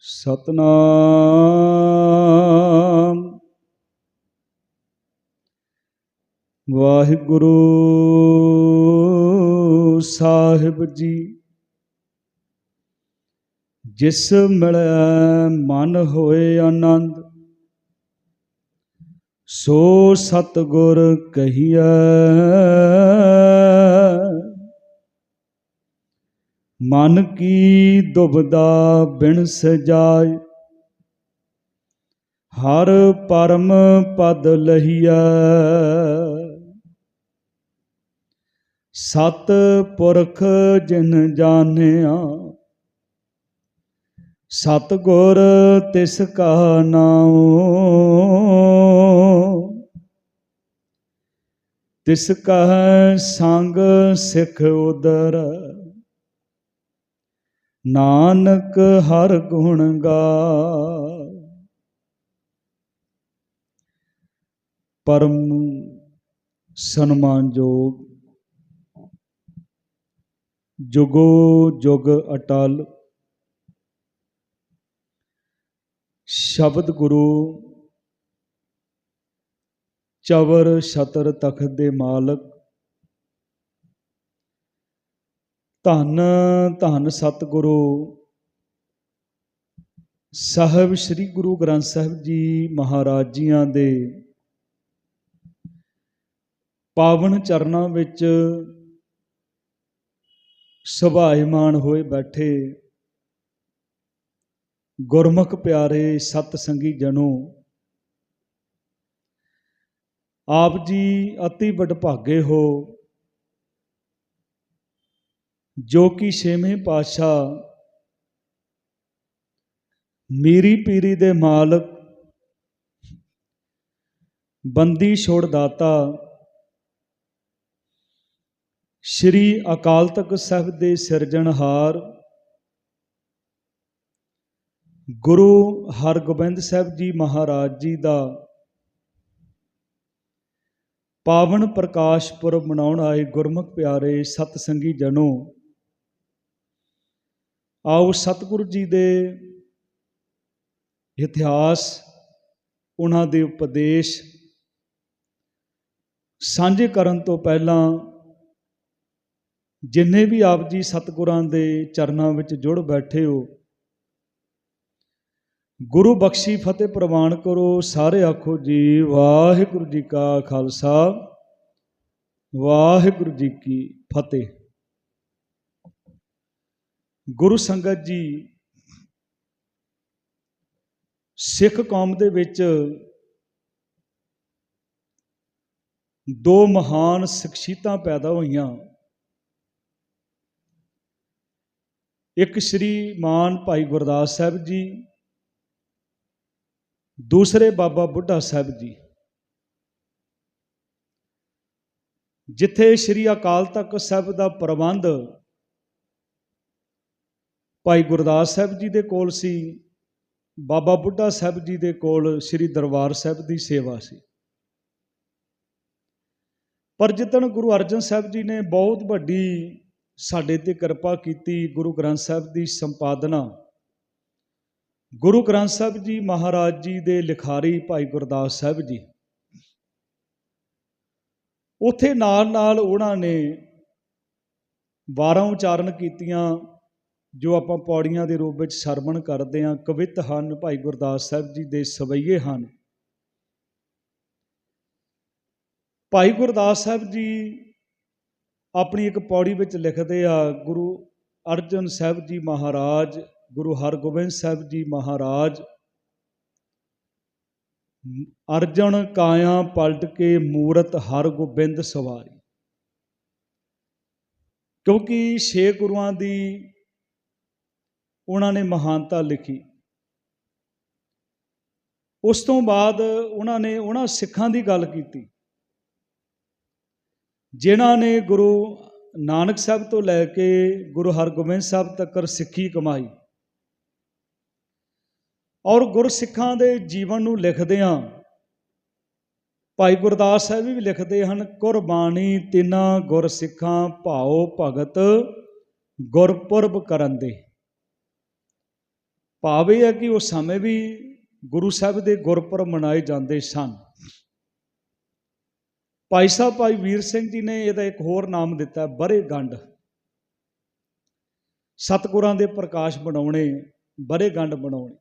ਸਤਨਾਮ। ਵਾਹਿਗੁਰੂ ਸਾਹਿਬ ਜੀ ਜਿਸ ਮਿਲੈ ਮਨ ਹੋਏ ਆਨੰਦ ਸੋ ਸਤਗੁਰ ਕਹੀਐ। ਮਨ ਕੀ ਦੁਬਦਾ ਬਿਨ ਸਜਾਏ। ਹਰ ਪਰਮ ਪਦ ਲਹੀਐ। ਸਤ ਪੁਰਖ ਜਿਨ ਜਾਣਿਆ, ਸਤ ਗੁਰ ਤਿਸ ਕਾ ਨਾਮ ਤਿਸ ਕਹ ਸੰਗ ਸਿਖ ਉਦਰ ਨਾਨਕ ਹਰ ਗੁਣ ਗਾ। ਪਰਮ ਸਨਮਾਨਯੋਗ ਜੁਗੋ, ਜੁਗ ਅਟਲ। ਸ਼ਬਦ ਗੁਰੂ, ਚਵਰ ਸ਼ਤਰ ਤਖਤ ਦੇ ਮਾਲਕ। ਧੰਨ ਧੰਨ ਸਤਿਗੁਰੂ। ਸਾਹਿਬ, ਸ੍ਰੀ ਗੁਰੂ ਗ੍ਰੰਥ ਸਾਹਿਬ ਜੀ ਮਹਾਰਾਜ ਜੀਆਂ ਦੇ ਪਾਵਨ ਚਰਨਾਂ ਵਿੱਚ ਸੁਭਾਇਮਾਨ ਹੋਏ ਬੈਠੇ ਗੁਰਮੁਖ ਪਿਆਰੇ ਸਤ ਸੰਗੀ ਜਨੋ ਆਪ ਜੀ ਅਤੀ ਵਡਭਾਗੇ ਹੋ। ਜੋ ਕਿ ਛੇਵੇਂ ਪਾਤਸ਼ਾਹ ਮੀਰੀ ਪੀਰੀ ਦੇ ਮਾਲਕ ਬੰਦੀ ਛੋੜ ਦਾਤਾ ਸ਼੍ਰੀ ਅਕਾਲ ਤਖਤ ਸਾਹਿਬ ਦੇ ਸਿਰਜਣਹਾਰ ਗੁਰੂ ਹਰਗੋਬਿੰਦ ਸਾਹਿਬ ਜੀ ਮਹਾਰਾਜ ਜੀ ਦਾ ਪਾਵਨ ਪ੍ਰਕਾਸ਼ ਪੁਰਬ ਮਨਾਉਣ ਆਏ ਗੁਰਮੁਖ ਪਿਆਰੇ ਸਤ ਸੰਗੀ ਜਨੋ ਆਓ ਸਤਿਗੁਰੂ ਜੀ ਦੇ ਇਤਿਹਾਸ, ਉਹਨਾਂ ਦੇ ਉਪਦੇਸ਼ ਸਾਂਝੇ ਕਰਨ ਤੋਂ ਪਹਿਲਾਂ ਜਿੰਨੇ ਵੀ ਆਪ ਜੀ ਸਤਿਗੁਰਾਂ ਦੇ ਚਰਨਾਂ ਵਿੱਚ ਜੁੜ ਬੈਠੇ ਹੋ, ਗੁਰੂ ਬਖਸ਼ੀ ਫਤਿਹ ਪ੍ਰਵਾਨ ਕਰੋ, ਸਾਰੇ ਆਖੋ ਜੀ, ਵਾਹਿਗੁਰੂ ਜੀ ਕਾ ਖਾਲਸਾ, ਵਾਹਿਗੁਰੂ ਜੀ ਕੀ ਫਤਿਹ। ਗੁਰੂ ਸੰਗਤ ਜੀ ਸਿੱਖ ਕੌਮ ਦੇ ਵਿੱਚ ਦੋ ਮਹਾਨ ਸ਼ਖਸੀਅਤਾਂ ਪੈਦਾ ਹੋਈਆਂ। ਇੱਕ ਸ਼੍ਰੀ ਮਾਨ ਭਾਈ ਗੁਰਦਾਸ ਸਾਹਿਬ ਜੀ, ਦੂਸਰੇ ਬਾਬਾ ਬੁੱਢਾ ਸਾਹਿਬ ਜੀ, ਜਿੱਥੇ ਸ਼੍ਰੀ ਅਕਾਲ ਤਖਤ ਸਾਹਿਬ ਦਾ ਪ੍ਰਬੰਧ ਭਾਈ ਗੁਰਦਾਸ ਸਾਹਿਬ ਜੀ ਦੇ ਕੋਲ ਸੀ, ਬਾਬਾ ਬੁੱਢਾ ਸਾਹਿਬ ਜੀ ਦੇ ਕੋਲ ਸ਼੍ਰੀ ਦਰਬਾਰ ਸਾਹਿਬ ਦੀ ਸੇਵਾ ਸੀ। ਪਰ ਜਿੱਦਣ ਗੁਰੂ ਅਰਜਨ ਸਾਹਿਬ ਜੀ ਨੇ ਬਹੁਤ ਵੱਡੀ ਸਾਡੇ ਤੇ ਕਿਰਪਾ ਕੀਤੀ ਗੁਰੂ ਗ੍ਰੰਥ ਸਾਹਿਬ ਦੀ ਸੰਪਾਦਨਾ, ਗੁਰੂ ਗ੍ਰੰਥ ਸਾਹਿਬ ਜੀ ਮਹਾਰਾਜ ਜੀ ਦੇ ਲਿਖਾਰੀ ਭਾਈ ਗੁਰਦਾਸ ਸਾਹਿਬ ਜੀ, ਉਥੇ ਨਾਲ ਨਾਲ ਉਹਨਾਂ ਨੇ 12 ਉਚਾਰਨ ਕੀਤੀਆਂ ਜੋ ਆਪਾਂ ਪੌੜੀਆਂ ਦੇ ਰੂਪ ਵਿੱਚ ਸਰਵਣ ਕਰਦੇ ਹਾਂ, ਕਵਿਤ ਹਨ, ਭਾਈ ਗੁਰਦਾਸ ਸਾਹਿਬ ਜੀ ਦੇ ਸਵਈਏ ਹਨ। ਭਾਈ ਗੁਰਦਾਸ ਸਾਹਿਬ ਜੀ ਆਪਣੀ ਇੱਕ ਪੌੜੀ ਵਿੱਚ ਲਿਖਦੇ ਆ, ਗੁਰੂ ਅਰਜਨ ਸਾਹਿਬ ਜੀ ਮਹਾਰਾਜ, ਗੁਰੂ ਹਰਗੋਬਿੰਦ ਸਾਹਿਬ ਜੀ ਮਹਾਰਾਜ ਅਰਜਨ ਕਾਇਆ ਪਲਟ ਕੇ ਮੂਰਤ ਹਰਗੋਬਿੰਦ ਸਵਾਰੀ। ਕਿਉਂਕਿ ਛੇ ਗੁਰੂਆਂ ਦੀ ਉਹਨਾਂ ਨੇ ਮਹਾਨਤਾ ਲਿਖੀ। ਉਸ ਤੋਂ ਬਾਅਦ ਉਹਨਾਂ ਨੇ ਉਹਨਾਂ ਸਿੱਖਾਂ ਦੀ ਗੱਲ ਕੀਤੀ। ਜਿਨ੍ਹਾਂ ਨੇ ਗੁਰੂ ਨਾਨਕ ਸਾਹਿਬ ਤੋਂ ਲੈ ਕੇ ਗੁਰੂ ਹਰਗੋਬਿੰਦ ਸਾਹਿਬ ਤੱਕ ਸਿੱਖੀ ਕਮਾਈ। ਔਰ ਗੁਰਸਿੱਖਾਂ ਦੇ ਜੀਵਨ ਨੂੰ ਲਿਖਦਿਆਂ ਭਾਈ ਗੁਰਦਾਸ ਸਾਹਿਬ ਵੀ ਲਿਖਦੇ ਹਨ, ਕੁਰਬਾਨੀ ਤਿਨਾ ਗੁਰਸਿੱਖਾਂ ਭਾਉ ਭਗਤ ਗੁਰਪੁਰਬ ਕਰਨ ਦੇ। ਭਾਵ ਇਹ ਹੈ ਕਿ ਉਸ ਸਮੇਂ ਵੀ ਗੁਰੂ ਸਾਹਿਬ ਦੇ ਗੁਰਪੁਰਬ ਮਨਾਏ ਜਾਂਦੇ ਸਨ। ਭਾਈ ਸਾਹਿਬ, ਭਾਈ ਵੀਰ ਸਿੰਘ ਜੀ ਨੇ ਇਹਦਾ ਇੱਕ ਹੋਰ ਨਾਮ ਦਿੱਤਾ, ਬਰੇ ਗੰਢ। ਸਤਿਗੁਰਾਂ ਦੇ ਪ੍ਰਕਾਸ਼ ਬਣਾਉਣੇ, ਬਰੇ ਗੰਢ ਬਣਾਉਣੇ।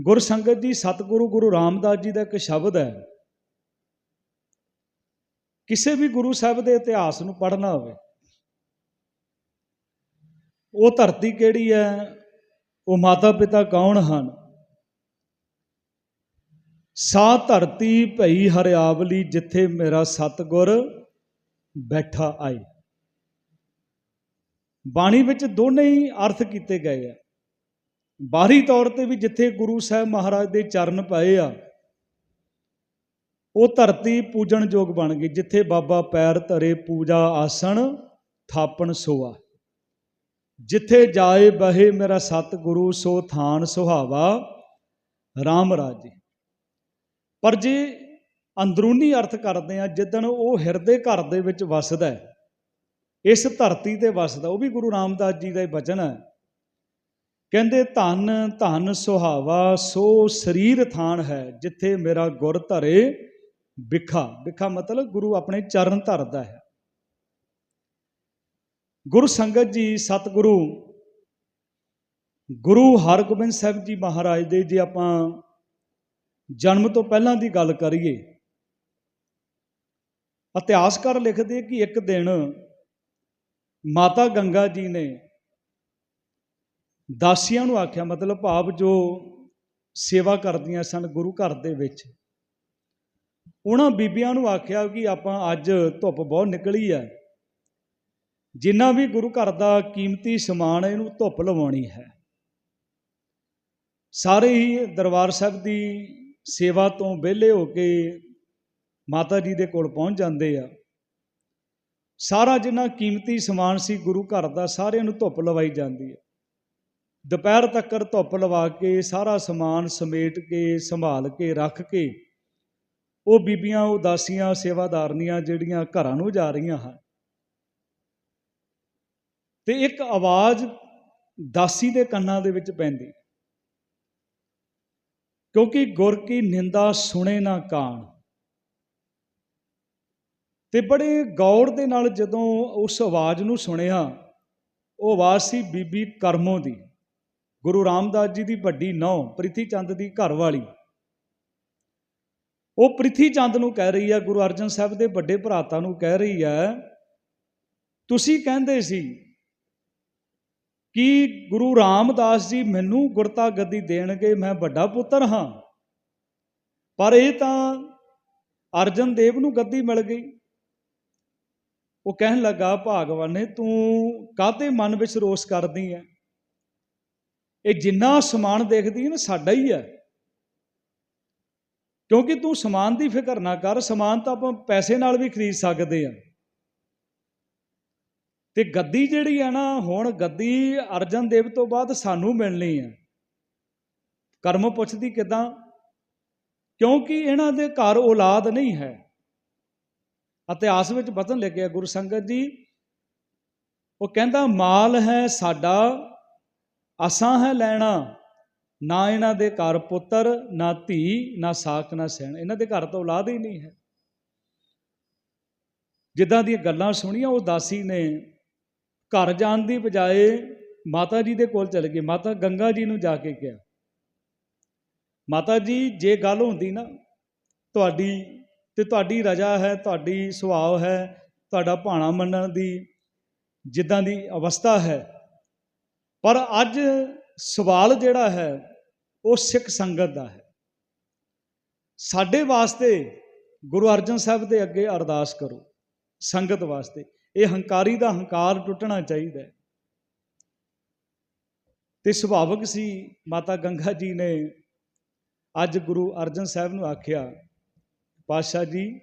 ਗੁਰ ਸੰਗਤ ਜੀ, ਸਤਿਗੁਰੂ ਗੁਰੂ ਰਾਮਦਾਸ ਜੀ ਦਾ ਇੱਕ ਸ਼ਬਦ ਹੈ। ਕਿਸੇ ਵੀ ਗੁਰੂ ਸਾਹਿਬ ਦੇ ਇਤਿਹਾਸ ਨੂੰ ਪੜ੍ਹਨਾ ਹੋਵੇ ਉਹ ਧਰਤੀ ਕਿਹੜੀ ਹੈ? ਉਹ ਮਾਤਾ ਪਿਤਾ ਕੌਣ ਹਨ? ਸਾ ਧਰਤੀ ਭਈ ਹਰਿਆਵਲੀ ਜਿੱਥੇ ਮੇਰਾ ਸਤਗੁਰ ਬੈਠਾ ਆਏ। ਬਾਣੀ ਵਿੱਚ ਦੋਨੇ ਹੀ ਅਰਥ ਕੀਤੇ ਗਏ ਆ। ਬਾਹਰੀ ਤੌਰ ਤੇ ਵੀ ਜਿੱਥੇ ਗੁਰੂ ਸਾਹਿਬ ਮਹਾਰਾਜ ਦੇ ਚਰਨ ਪਏ ਆ, ਉਹ ਧਰਤੀ ਪੂਜਣ ਯੋਗ ਬਣ ਗਈ, ਜਿੱਥੇ ਬਾਬਾ ਪੈਰ ਧਰੇ ਪੂਜਾ ਆਸਣ ਥਾਪਣ ਸੋਆ। ਜਿੱਥੇ ਜਾਏ ਬਹੇ ਮੇਰਾ ਸਤਿਗੁਰੂ, ਸੋ ਥਾਨ ਸੁਹਾਵਾ RAM ਰਾਜੇ। ਪਰ ਜੇ ਅੰਦਰੂਨੀ ਅਰਥ ਕਰਦੇ ਆ ਜਿੱਦਣ ਉਹ ਹਿਰਦੇ ਘਰ ਦੇ ਵਿੱਚ ਵਸਦਾ ਇਸ ਧਰਤੀ ਤੇ ਵਸਦਾ, ਉਹ ਵੀ ਗੁਰੂ ਰਾਮਦਾਸ ਜੀ ਦਾ ਹੀ ਬਚਨ ਹੈ। ਕਹਿੰਦੇ, ਧਨ ਧਨ ਸੁਹਾਵਾ, ਸੋ ਸਰੀਰ ਥਾਨ ਹੈ, ਜਿੱਥੇ ਮੇਰਾ ਗੁਰ ਧਰੇ ਬਿਖਾ। ਵਿਖਾ ਮਤਲਬ ਗੁਰੂ ਆਪਣੇ ਚਰਨ ਧਰਦਾ ਹੈ। ਗੁਰੂ ਸੰਗਤ ਜੀ, ਸਤਿਗੁਰੂ, ਗੁਰੂ ਹਰਗੋਬਿੰਦ ਸਾਹਿਬ ਜੀ ਮਹਾਰਾਜ ਦੇ ਜੇ ਆਪਾਂ ਜਨਮ ਤੋਂ ਪਹਿਲਾਂ ਦੀ ਗੱਲ ਕਰੀਏ, ਇਤਿਹਾਸਕਾਰ ਲਿਖਦੇ ਕਿ ਇੱਕ ਦਿਨ ਮਾਤਾ ਗੰਗਾ ਜੀ ਨੇ ਦਾਸੀਆਂ ਨੂੰ ਆਖਿਆ, ਮਤਲਬ ਭਾਵ ਜੋ ਸੇਵਾ ਕਰਦੀਆਂ ਸਨ ਗੁਰੂ ਘਰ ਦੇ ਵਿੱਚ, ਉਹਨਾਂ ਬੀਬੀਆਂ ਨੂੰ ਆਖਿਆ ਕਿ ਆਪਾਂ ਅੱਜ ਧੁੱਪ ਬਹੁਤ ਨਿਕਲੀ ਹੈ। ਜਿੰਨਾ ਵੀ ਗੁਰੂ ਘਰ ਦਾ ਕੀਮਤੀ ਸਮਾਨ ਇਹਨੂੰ ਧੁੱਪ ਲਵਾਉਣੀ ਹੈ। ਸਾਰੇ ਹੀ ਦਰਬਾਰ ਸਾਹਿਬ ਦੀ ਸੇਵਾ ਤੋਂ ਵਿਹਲੇ ਹੋ ਕੇ ਮਾਤਾ ਜੀ ਦੇ ਕੋਲ ਪਹੁੰਚ ਜਾਂਦੇ ਆ। ਸਾਰਾ ਜਿੰਨਾ ਕੀਮਤੀ ਸਮਾਨ ਸੀ ਗੁਰੂ ਘਰ ਦਾ, ਸਾਰਿਆਂ ਨੂੰ ਧੁੱਪ ਲਵਾਈ ਜਾਂਦੀ ਹੈ। ਦੁਪਹਿਰ ਤੱਕ ਧੁੱਪ ਲਵਾ ਕੇ, ਸਾਰਾ ਸਮਾਨ ਸਮੇਟ ਕੇ, ਸੰਭਾਲ ਕੇ, ਰੱਖ ਕੇ, ਉਹ ਬੀਬੀਆਂ, ਉਦਾਸੀਆਂ, ਸੇਵਾਦਾਰਨੀਆਂ ਜਿਹੜੀਆਂ ਘਰਾਂ ਨੂੰ ਜਾ ਰਹੀਆਂ ਹਨ ਤੇ ਇੱਕ ਆਵਾਜ਼ ਦਾਸੀ ਦੇ ਕੰਨਾਂ ਦੇ ਵਿੱਚ ਪੈਂਦੀ। ਕਿਉਂਕਿ ਗੁਰ ਕੀ ਨਿੰਦਾ ਸੁਣੇ ਨਾ ਕਾਣ। ਤੇ ਬੜੇ ਗੌਰ ਦੇ ਨਾਲ ਜਦੋਂ ਉਸ ਆਵਾਜ਼ ਨੂੰ ਸੁਣਿਆ, ਉਹ ਆਵਾਜ਼ ਸੀ ਬੀਬੀ ਕਰਮੋ ਦੀ। ਗੁਰੂ ਰਾਮਦਾਸ ਜੀ ਦੀ ਵੱਡੀ ਨੌ ਪ੍ਰਿਥੀ ਚੰਦ ਦੀ ਘਰ ਵਾਲੀ। ਉਹ ਪ੍ਰਿਥੀ ਚੰਦ ਨੂੰ ਕਹਿ ਰਹੀ ਹੈ, ਗੁਰੂ ਅਰਜਨ ਸਾਹਿਬ ਦੇ ਵੱਡੇ ਭਰਾਤਾ ਨੂੰ ਕਹਿ ਰਹੀ ਹੈ, ਤੁਸੀਂ ਕਹਿੰਦੇ ਸੀ ਕਿ ਗੁਰੂ ਰਾਮਦਾਸ ਜੀ ਮੈਨੂੰ ਗੁਰਤਾ ਗੱਦੀ ਦੇਣਗੇ, ਮੈਂ ਵੱਡਾ ਪੁੱਤਰ ਹਾਂ। ਪਰ ਇਹ ਤਾਂ ਅਰਜਨ ਦੇਵ ਨੂੰ ਗੱਦੀ ਮਿਲ ਗਈ। ਉਹ ਕਹਿਣ ਲੱਗਾ, ਭਾਗਵਾਨ ਨੇ ਤੂੰ ਕਾਹਤੇ ਮਨ ਵਿੱਚ ਰੋਸ ਕਰਦੀ ਹੈ ਇਹ ਜਿੰਨਾ ਸਮਾਨ ਦੇਖਦੀ ਨਾ, ਸਾਡਾ ਹੀ ਹੈ ਕਿਉਂਕਿ ਤੂੰ ਸਮਾਨ ਦੀ ਫਿਕਰ ਨਾ ਕਰ, ਸਮਾਨ ਤਾਂ ਆਪਾਂ ਪੈਸੇ ਨਾਲ ਵੀ ਖਰੀਦ ਸਕਦੇ ਆ। ਤੇ ਗੱਦੀ ਜਿਹੜੀ ਹੈ ਨਾ, ਹੁਣ ਗੱਦੀ ਅਰਜਨ ਦੇਵ ਤੋਂ ਬਾਅਦ ਸਾਨੂੰ ਮਿਲਣੀ ਹੈ ਕਰਮ ਪੁੱਛਦੀ ਕਿਦਾਂ? ਕਿਉਂਕਿ ਇਹਨਾਂ ਦੇ ਘਰ ਔਲਾਦ ਨਹੀਂ ਹੈ। ਇਤਿਹਾਸ ਵਿੱਚ ਬਚਨ ਲਿਖਿਆ, ਗੁਰੂ ਸੰਗਤ ਜੀ, ਉਹ ਕਹਿੰਦਾ, ਮਾਲ ਹੈ ਸਾਡਾ, ਅਸਾਂ ਹੈ ਲੈਣਾ, ਨਾ ਇਹਨਾਂ ਦੇ ਘਰ ਪੁੱਤਰ, ਨਾ ਧੀ, ਨਾ ਸਾਕ ਨਾ ਸੈਣ। ਇਹਨਾਂ ਦੇ ਘਰ ਤੋਂ ਔਲਾਦ ਹੀ ਨਹੀਂ ਹੈ। ਜਿੱਦਾਂ ਦੀਆਂ ਗੱਲਾਂ ਸੁਣੀਆਂ, ਉਹ ਦਾਸੀ ਨੇ ਘਰ ਜਾਣ ਦੀ ਬਜਾਏ ਮਾਤਾ ਜੀ ਦੇ ਕੋਲ ਚਲੇ ਗਏ। ਮਾਤਾ ਗੰਗਾ ਜੀ ਨੂੰ ਜਾ ਕੇ ਕਿਹਾ, ਮਾਤਾ ਜੀ, ਜੇ ਗੱਲ ਹੁੰਦੀ ਨਾ, ਤੁਹਾਡੀ ਤੇ ਤੁਹਾਡੀ ਰਜਾ ਹੈ, ਤੁਹਾਡੀ ਸੁਭਾਅ ਹੈ, ਤੁਹਾਡਾ ਭਾਣਾ ਮੰਨਣ ਦੀ ਜਿੱਦਾਂ ਦੀ ਅਵਸਥਾ ਹੈ, ਪਰ ਅੱਜ ਸਵਾਲ ਜਿਹੜਾ ਹੈ, ਉਹ ਸਿੱਖ ਸੰਗਤ ਦਾ ਹੈ। ਸਾਡੇ ਵਾਸਤੇ ਗੁਰੂ ਅਰਜਨ ਸਾਹਿਬ ਦੇ ਅੱਗੇ ਅਰਦਾਸ ਕਰੋ, ਸੰਗਤ ਵਾਸਤੇ। ਇਹ ਹੰਕਾਰੀ ਦਾ ਹੰਕਾਰ ਟੁੱਟਣਾ ਚਾਹੀਦਾ ਹੈ। ਤੇ ਸੁਭਾਵਕ ਸੀ ਮਾਤਾ ਗੰਗਾ ਜੀ ਨੇ ਅੱਜ ਗੁਰੂ ਅਰਜਨ ਸਾਹਿਬ ਨੂੰ ਆਖਿਆ, ਪਾਤਸ਼ਾਹ ਜੀ,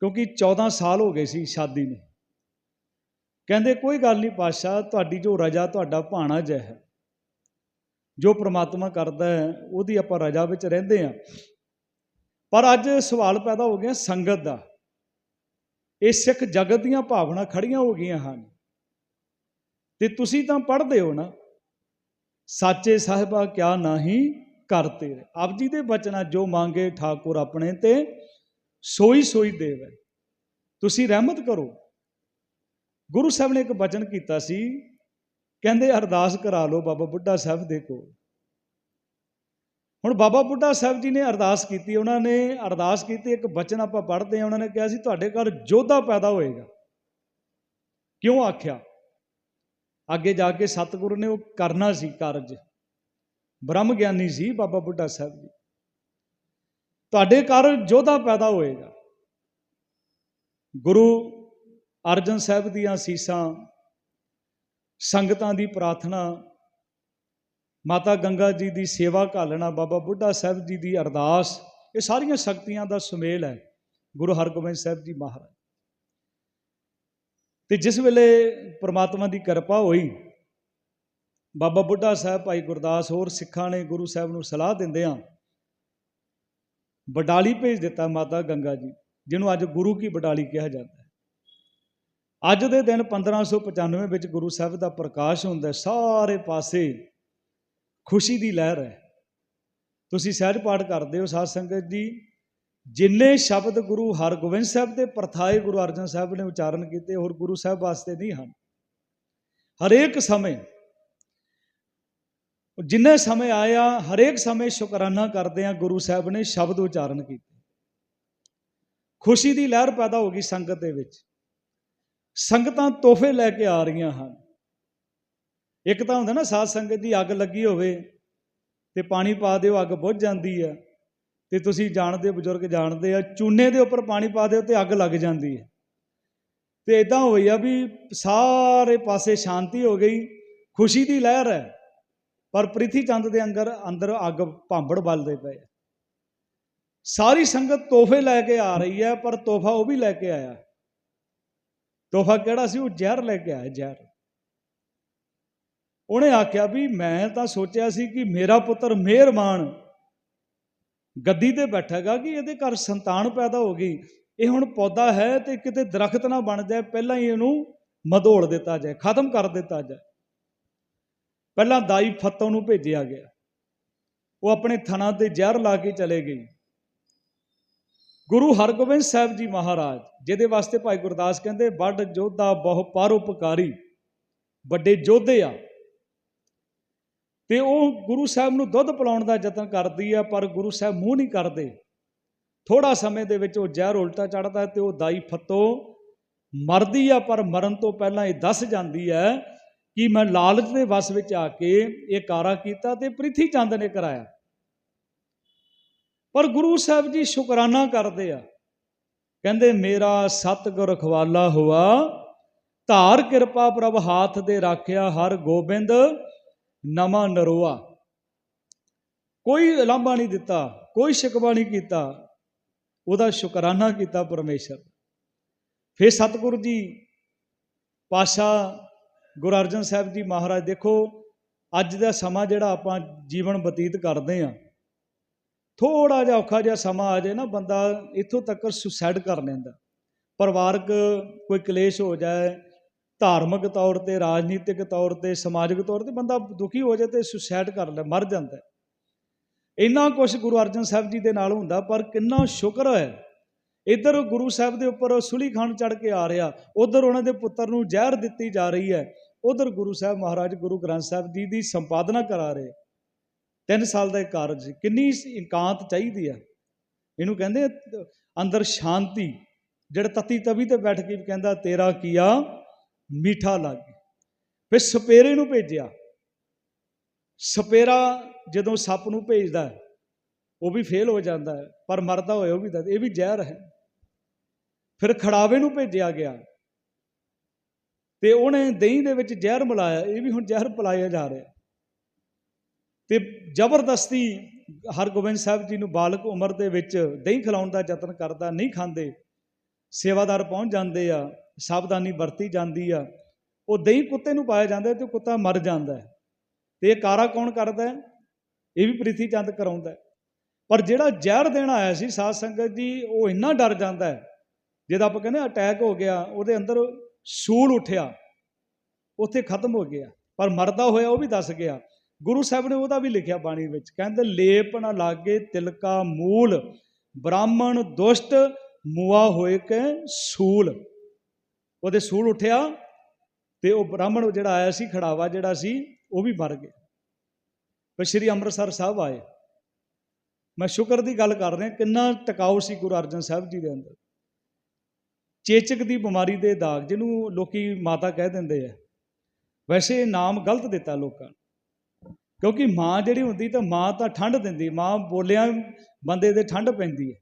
ਕਿਉਂਕਿ 14 ਸਾਲ ਹੋ ਗਏ ਸੀ ਸ਼ਾਦੀ ਨੂੰ। ਕਹਿੰਦੇ, ਕੋਈ ਗੱਲ ਨਹੀਂ ਪਾਤਸ਼ਾਹ, ਤੁਹਾਡੀ ਜੋ ਰਜਾ ਤੁਹਾਡਾ ਭਾਣਾ ਜੈ ਹੈ। ਜੋ ਪ੍ਰਮਾਤਮਾ ਕਰਦਾ ਹੈ, ਉਹਦੀ ਆਪਾਂ ਰਜਾ ਵਿੱਚ ਰਹਿੰਦੇ ਆ ਪਰ ਅੱਜ ਸਵਾਲ ਪੈਦਾ ਹੋ ਗਿਆ ਸੰਗਤ ਦਾ। ਇਹ ਸਿੱਖ ਜਗਤ ਦੀਆਂ ਭਾਵਨਾ ਖੜੀਆਂ ਹੋ ਗਈਆਂ ਹਨ। ਤੇ ਤੁਸੀਂ ਤਾਂ ਪੜ੍ਹਦੇ ਹੋ ਨਾ, ਸਾਚੇ ਸਾਹਿਬਾ ਕਿਆ ਨਾਹੀ ਕਰਤੇ ਆਪ ਜੀ ਦੇ ਬਚਨਾ ਜੋ ਮੰਗੇ ਠਾਕੁਰ ਆਪਣੇ ਤੇ, ਸੋਈ ਸੋਈ ਦੇਵੇ। ਤੁਸੀਂ ਰਹਿਮਤ ਕਰੋ। ਗੁਰੂ ਸਾਹਿਬ ਨੇ ਇੱਕ ਬਚਨ ਕੀਤਾ ਸੀ, ਕਹਿੰਦੇ, ਅਰਦਾਸ ਕਰਾ ਲਓ ਬਾਬਾ ਬੁੱਢਾ ਸਾਹਿਬ ਦੇ ਕੋਲ। ਹੁਣ ਬਾਬਾ ਬੁੱਢਾ ਸਾਹਿਬ ਜੀ ਨੇ ਅਰਦਾਸ ਕੀਤੀ, ਉਹਨਾਂ ਨੇ ਅਰਦਾਸ ਕੀਤੀ, ਇੱਕ ਬਚਨ ਆਪਾਂ ਪੜ੍ਹਦੇ ਹਾਂ, ਉਹਨਾਂ ਨੇ ਕਿਹਾ ਸੀ, ਤੁਹਾਡੇ ਘਰ ਯੋਧਾ ਪੈਦਾ ਹੋਏਗਾ। ਕਿਉਂ ਆਖਿਆ? ਅੱਗੇ ਜਾ ਕੇ ਸਤਿਗੁਰੂ ਨੇ ਉਹ ਕਰਨਾ ਸੀ ਕਾਰਜ। ਬ੍ਰਹਮ ਗਿਆਨੀ ਸੀ ਬਾਬਾ ਬੁੱਢਾ ਸਾਹਿਬ ਜੀ। ਤੁਹਾਡੇ ਘਰ ਯੋਧਾ ਪੈਦਾ ਹੋਏਗਾ। ਗੁਰੂ ਅਰਜਨ ਸਾਹਿਬ ਦੀਆਂ ਸੀਸਾਂ, ਸੰਗਤਾਂ ਦੀ ਪ੍ਰਾਰਥਨਾ ਮਾਤਾ ਗੰਗਾ ਜੀ ਦੀ ਸੇਵਾ ਘਾਲਣਾ, ਬਾਬਾ ਬੁੱਢਾ ਸਾਹਿਬ ਜੀ ਦੀ ਅਰਦਾਸ, ਇਹ ਸਾਰੀਆਂ ਸ਼ਕਤੀਆਂ ਦਾ ਸੁਮੇਲ ਹੈ ਗੁਰੂ ਹਰਗੋਬਿੰਦ ਸਾਹਿਬ ਜੀ ਮਹਾਰਾਜ। ਤੇ ਜਿਸ ਵੇਲੇ ਪ੍ਰਮਾਤਮਾ ਦੀ ਕਿਰਪਾ ਹੋਈ, ਬਾਬਾ ਬੁੱਢਾ ਸਾਹਿਬ ਭਾਈ ਗੁਰਦਾਸ ਹੋਰ ਸਿੱਖਾਂ ਨੇ ਗੁਰੂ ਸਾਹਿਬ ਨੂੰ ਸਲਾਹ ਦਿੰਦਿਆਂ ਬਡਾਲੀ ਭੇਜ ਦਿੱਤਾ ਮਾਤਾ ਗੰਗਾ ਜੀ, ਜਿਹਨੂੰ ਅੱਜ ਗੁਰੂ ਕੀ ਬਡਾਲੀ ਕਿਹਾ ਜਾਂਦਾ ਹੈ। ਅੱਜ ਦੇ ਦਿਨ 1595 ਵਿੱਚ ਗੁਰੂ ਸਾਹਿਬ ਦਾ ਪ੍ਰਕਾਸ਼ ਹੁੰਦਾ ਸਾਰੇ ਪਾਸੇ ਖੁਸ਼ੀ ਦੀ ਲਹਿਰ ਹੈ। ਤੁਸੀਂ ਸਹਿਜ ਪਾਠ ਕਰਦੇ ਹੋ ਸਾਧ ਸੰਗਤ ਜੀ। ਜਿੰਨੇ ਸ਼ਬਦ ਗੁਰੂ ਹਰਗੋਬਿੰਦ ਸਾਹਿਬ ਦੇ ਪ੍ਰਥਾਏ ਗੁਰੂ ਅਰਜਨ ਸਾਹਿਬ ਨੇ ਉਚਾਰਨ ਕੀਤੇ, ਹੋਰ ਗੁਰੂ ਸਾਹਿਬ ਵਾਸਤੇ ਨਹੀਂ ਹਨ। ਹਰੇਕ ਸਮੇਂ, ਜਿੰਨੇ ਸਮੇਂ ਆਇਆ ਹਰੇਕ ਸਮੇਂ ਸ਼ੁਕਰਾਨਾ ਕਰਦੇ ਆ ਗੁਰੂ ਸਾਹਿਬ ਨੇ ਸ਼ਬਦ ਉਚਾਰਨ ਕੀਤੇ। ਖੁਸ਼ੀ ਦੀ ਲਹਿਰ ਪੈਦਾ ਹੋ ਗਈ ਸੰਗਤ ਦੇ ਵਿੱਚ। ਸੰਗਤਾਂ ਤੋਹਫੇ ਲੈ ਕੇ ਆ ਰਹੀਆਂ ਹਨ। ਇੱਕ ਤਾਂ ਹੁੰਦਾ ਨਾ ਸਾਧ ਸੰਗਤ ਦੀ ਅੱਗ ਲੱਗੀ ਹੋਵੇ ਤੇ ਪਾਣੀ ਪਾ ਦਿਓ, ਅੱਗ ਬੁੱਝ ਜਾਂਦੀ ਆ। ਤੇ ਤੁਸੀਂ ਜਾਣਦੇ ਹੋ, ਬਜ਼ੁਰਗ ਜਾਣਦੇ ਆ, ਚੂਨੇ ਦੇ ਉੱਪਰ ਪਾਣੀ ਪਾ ਦਿਓ ਤੇ ਅੱਗ ਲੱਗ ਜਾਂਦੀ ਹੈ ਤੇ ਇਦਾਂ ਹੋਈ ਆ ਵੀ ਸਾਰੇ ਪਾਸੇ ਸ਼ਾਂਤੀ ਹੋ ਗਈ, ਖੁਸ਼ੀ ਦੀ ਲਹਿਰ ਹੈ ਪਰ ਪ੍ਰਿਥੀ ਚੰਦ ਦੇ ਅੰਦਰ ਅੰਦਰ ਅੱਗ ਭਾਂਬੜ ਬਲਦੇ ਪਏ ਸਾਰੀ ਸੰਗਤ ਤੋਹਫੇ ਲੈ ਕੇ ਆ ਰਹੀ ਹੈ ਪਰ ਤੋਹਫਾ ਉਹ ਵੀ ਲੈ ਕੇ ਆਇਆ। ਤੋਹਫਾ ਕਿਹੜਾ ਸੀ? ਉਹ ਜ਼ਹਿਰ ਲੈ ਕੇ ਆਇਆ, ਜ਼ਹਿਰ। ਉਹਨੇ ਆਖਿਆ ਵੀ ਮੈਂ ਤਾਂ ਸੋਚਿਆ ਸੀ ਕਿ ਮੇਰਾ ਪੁੱਤਰ ਮਿਹਰਬਾਨ ਗੱਦੀ ਤੇ ਬੈਠੇਗਾ ਕਿ ਇਹਦੇ ਘਰ ਸੰਤਾਨ ਪੈਦਾ ਹੋ ਗਈ। ਇਹ ਹੁਣ ਪੌਦਾ ਹੈ ਤੇ ਕਿਤੇ ਦਰਖਤ ਨਾ ਬਣ ਜਾਏ, ਪਹਿਲਾਂ ਹੀ ਇਹਨੂੰ ਮਧੋੜ ਦਿੱਤਾ ਜਾਏ, ਖਤਮ ਕਰ ਦਿੱਤਾ ਜਾਏ। ਪਹਿਲਾਂ ਦਾਈ ਫੱਤੋਂ ਨੂੰ ਭੇਜਿਆ ਗਿਆ। ਉਹ ਆਪਣੇ ਥਣਾ ਤੇ ਜ਼ਹਿਰ ਲਾ ਕੇ ਚਲੇ ਗਈ। ਗੁਰੂ ਹਰਗੋਬਿੰਦ ਸਾਹਿਬ ਜੀ ਮਹਾਰਾਜ, ਜਿਹਦੇ ਵਾਸਤੇ ਭਾਈ ਗੁਰਦਾਸ ਕਹਿੰਦੇ ਵੱਡ ਜੋਧਾ ਬਹੁ ਪਰਉਪਕਾਰੀ, ਵੱਡੇ ਯੋਧੇ ਆ ਤੇ ਉਹ ਗੁਰੂ ਸਾਹਿਬ ਨੂੰ ਦੁੱਧ ਪਿਲਾਉਣ ਦਾ ਯਤਨ ਕਰਦੀ ਆ, ਪਰ ਗੁਰੂ ਸਾਹਿਬ ਮੂੰਹ ਨਹੀਂ ਕਰਦੇ। ਥੋੜਾ ਸਮੇਂ ਦੇ ਵਿੱਚ ਉਹ ਜ਼ਹਿਰ ਉਲਟਾ ਚੜਦਾ ਤੇ ਉਹ ਦਾਈ ਫੱਤੋ ਮਰਦੀ ਆ, ਪਰ ਮਰਨ ਤੋਂ ਪਹਿਲਾਂ ਇਹ ਦੱਸ ਜਾਂਦੀ ਹੈ ਕਿ ਮੈਂ ਲਾਲਚ ਦੇ ਵਸ ਵਿੱਚ ਆ ਕੇ ਇਹ ਕਾਰਾ ਕੀਤਾ ਤੇ ਪ੍ਰਿਥੀ ਚੰਦ ਨੇ ਕਰਾਇਆ। ਪਰ ਗੁਰੂ ਸਾਹਿਬ ਜੀ ਸ਼ੁਕਰਾਨਾ ਕਰਦੇ ਆ। ਕਹਿੰਦੇ, ਮੇਰਾ ਸਤਿਗੁਰ ਰਖਵਾਲਾ ਹੋਆ, ਧਾਰ ਕਿਰਪਾ ਪ੍ਰਭ ਹਾਥ ਦੇ ਰਾਖਿਆ ਹਰ ਗੋਬਿੰਦ ਨਵਾਂ ਨਰੋਆ। ਕੋਈ ਲਾਂਭਾ ਨਹੀਂ ਦਿੱਤਾ, ਕੋਈ ਸ਼ਿਕਵਾ ਨਹੀਂ ਕੀਤਾ। ਉਹਦਾ ਸ਼ੁਕਰਾਨਾ ਕੀਤਾ ਪਰਮੇਸ਼ਰ। ਫਿਰ ਸਤਿਗੁਰੂ ਜੀ ਪਾਸ਼ਾ ਗੁਰੂ ਅਰਜਨ ਸਾਹਿਬ ਜੀ ਮਹਾਰਾਜ, ਦੇਖੋ, ਅੱਜ ਦਾ ਸਮਾਂ ਜਿਹੜਾ ਆਪਾਂ ਜੀਵਨ ਬਤੀਤ ਕਰਦੇ ਆ ਥੋੜਾ ਜਿਹਾ ਔਖਾ ਜਿਹਾ ਸਮਾਂ ਆ ਜਾਏ ਨਾ, ਬੰਦਾ ਇੱਥੋਂ ਤੱਕ ਸੁਸਾਈਡ ਕਰ ਲੈਂਦਾ। ਪਰਿਵਾਰਕ ਕੋਈ ਕਲੇਸ਼ ਹੋ ਜਾਏ ਧਾਰਮਿਕ ਤੌਰ ਤੇ, ਰਾਜਨੀਤਿਕ ਤੌਰ ਤੇ, ਸਮਾਜਿਕ ਤੌਰ ਤੇ ਬੰਦਾ ਦੁਖੀ ਹੋ ਜਾਏ ਤੇ ਸੁਸਾਇਡ ਕਰ ਲੈ, ਮਰ ਜਾਂਦਾ ਇੰਨਾ ਕੁਝ ਗੁਰੂ ਅਰਜਨ ਸਾਹਿਬ ਜੀ ਦੇ ਨਾਲ ਹੁੰਦਾ, ਪਰ ਕਿੰਨਾ ਸ਼ੁਕਰ ਹੈ ਇੱਧਰ ਗੁਰੂ ਸਾਹਿਬ ਦੇ ਉੱਪਰ ਸੁਲੀ ਖਾਨ ਚੜ ਕੇ ਆ ਰਿਹਾ, ਉਧਰ ਉਹਨਾਂ ਦੇ ਪੁੱਤਰ ਨੂੰ ਜ਼ਹਿਰ ਦਿੱਤੀ ਜਾ ਰਹੀ ਹੈ, ਉਧਰ ਗੁਰੂ ਸਾਹਿਬ ਮਹਾਰਾਜ, ਗੁਰੂ ਗ੍ਰੰਥ ਸਾਹਿਬ ਜੀ ਦੀ ਸੰਪਾਦਨਾ ਕਰਾ ਰਹੇ। ਤਿੰਨ ਸਾਲ ਦਾ ਇਹ ਕਾਰਜ, ਕਿੰਨੀ ਇਕਾਂਤ ਚਾਹੀਦੀ ਹੈ। ਇਹਨੂੰ ਕਹਿੰਦੇ ਅੰਦਰ ਸ਼ਾਂਤੀ, ਜਿਹੜਾ ਤਤੀ ਤਵੀ ਤੇ ਬੈਠ ਕੇ ਕਹਿੰਦਾ, ਤੇਰਾ ਕੀਆ ਮੀਠਾ ਲੱਗ ਫਿਰ ਸਪੇਰੇ ਨੂੰ ਭੇਜਿਆ। ਸਪੇਰਾ ਜਦੋਂ ਸੱਪ ਨੂੰ ਭੇਜਦਾ ਉਹ ਵੀ ਫੇਲ ਹੋ ਜਾਂਦਾ ਹੈ, ਪਰ ਮਰਦਾ ਹੋਇਆ ਉਹ ਵੀ ਦੱਸ ਇਹ ਵੀ ਜ਼ਹਿਰ ਹੈ। ਫਿਰ ਖੜਾਵੇ ਨੂੰ ਭੇਜਿਆ ਗਿਆ। ਤੇ ਉਹਨੇ ਦਹੀਂ ਦੇ ਵਿੱਚ ਜ਼ਹਿਰ ਮਿਲਾਇਆ, ਇਹ ਵੀ ਹੁਣ ਜ਼ਹਿਰ ਪਲਾਇਆ ਜਾ ਰਿਹਾ। ਤੇ ਜ਼ਬਰਦਸਤੀ ਹਰਗੋਬਿੰਦ ਸਾਹਿਬ ਜੀ ਨੂੰ ਬਾਲਕ ਉਮਰ ਦੇ ਵਿੱਚ ਦਹੀਂ ਖਿਲਾਉਣ ਦਾ ਯਤਨ ਕਰਦਾ, ਨਹੀਂ ਖਾਂਦੇ, ਸੇਵਾਦਾਰ ਪਹੁੰਚ ਜਾਂਦੇ ਆ ਸਾਵਧਾਨੀ ਵਰਤੀ ਜਾਂਦੀ ਆ। ਉਹ ਦਹੀਂ ਕੁੱਤੇ ਨੂੰ ਪਾਇਆ ਜਾਂਦਾ ਤੇ ਕੁੱਤਾ ਮਰ ਜਾਂਦਾ ਹੈ। ਤੇ ਇਹ ਕਾਰਾ ਕੌਣ ਕਰਦਾ ਹੈ? ਇਹ ਵੀ ਪ੍ਰੀਤੀ ਚੰਦ ਕਰਾਉਂਦਾ ਪਰ ਜਿਹੜਾ ਜ਼ਹਿਰ ਦੇਣ ਆਇਆ ਸੀ ਸਾਧ ਸੰਗਤ ਜੀ, ਉਹ ਇੰਨਾ ਡਰ ਜਾਂਦਾ ਹੈ, ਜਿਹਦਾ ਆਪਾਂ ਕਹਿੰਦੇ ਅਟੈਕ ਹੋ ਗਿਆ, ਉਹਦੇ ਅੰਦਰ ਸੂਲ ਉੱਠਿਆ, ਉੱਥੇ ਖਤਮ ਹੋ ਗਿਆ। ਪਰ ਮਰਦਾ ਹੋਇਆ ਉਹ ਵੀ ਦੱਸ ਗਿਆ। ਗੁਰੂ ਸਾਹਿਬ ਨੇ ਉਹਦਾ ਵੀ ਲਿਖਿਆ ਬਾਣੀ ਵਿੱਚ, ਕਹਿੰਦੇ ਲੇਪ ਨਾ ਲਾਗੇ ਤਿਲਕਾ ਮੂਲ, ਬ੍ਰਾਹਮਣ ਦੁਸ਼ਟ, ਮੁਆ ਹੋਏ ਕੇ ਸੂਲ। ਉਹਦੇ ਸੂਲ ਉੱਠਿਆ ਤੇ ਉਹ ਬ੍ਰਾਹਮਣ ਜਿਹੜਾ ਆਇਆ ਸੀ, ਖੜਾਵਾ ਜਿਹੜਾ ਸੀ, ਉਹ ਵੀ ਮਰ ਗਿਆ। ਫਿਰ ਸ੍ਰੀ ਅੰਮ੍ਰਿਤਸਰ ਸਾਹਿਬ ਆਏ। ਮੈਂ ਸ਼ੁਕਰ ਦੀ ਗੱਲ ਕਰ ਰਿਹਾ, ਕਿੰਨਾ ਟਿਕਾਊ ਸੀ ਗੁਰੂ ਅਰਜਨ ਸਾਹਿਬ ਜੀ ਦੇ ਅੰਦਰ। ਚੇਚਕ ਦੀ ਬਿਮਾਰੀ ਦੇ ਦਾਗ, ਜਿਹਨੂੰ ਲੋਕੀ ਮਾਤਾ ਕਹਿ ਦਿੰਦੇ ਆ, ਵੈਸੇ ਇਹ ਨਾਮ ਗਲਤ ਦਿੱਤਾ ਲੋਕਾਂ ਨੂੰ। ਕਿਉਂਕਿ ਮਾਂ ਜਿਹੜੀ ਹੁੰਦੀ ਤਾਂ ਮਾਂ ਤਾਂ ਠੰਡ ਦਿੰਦੀ, ਮਾਂ ਬੋਲਿਆਂ ਬੰਦੇ ਦੇ ਠੰਡ ਪੈਂਦੀ ਹੈ।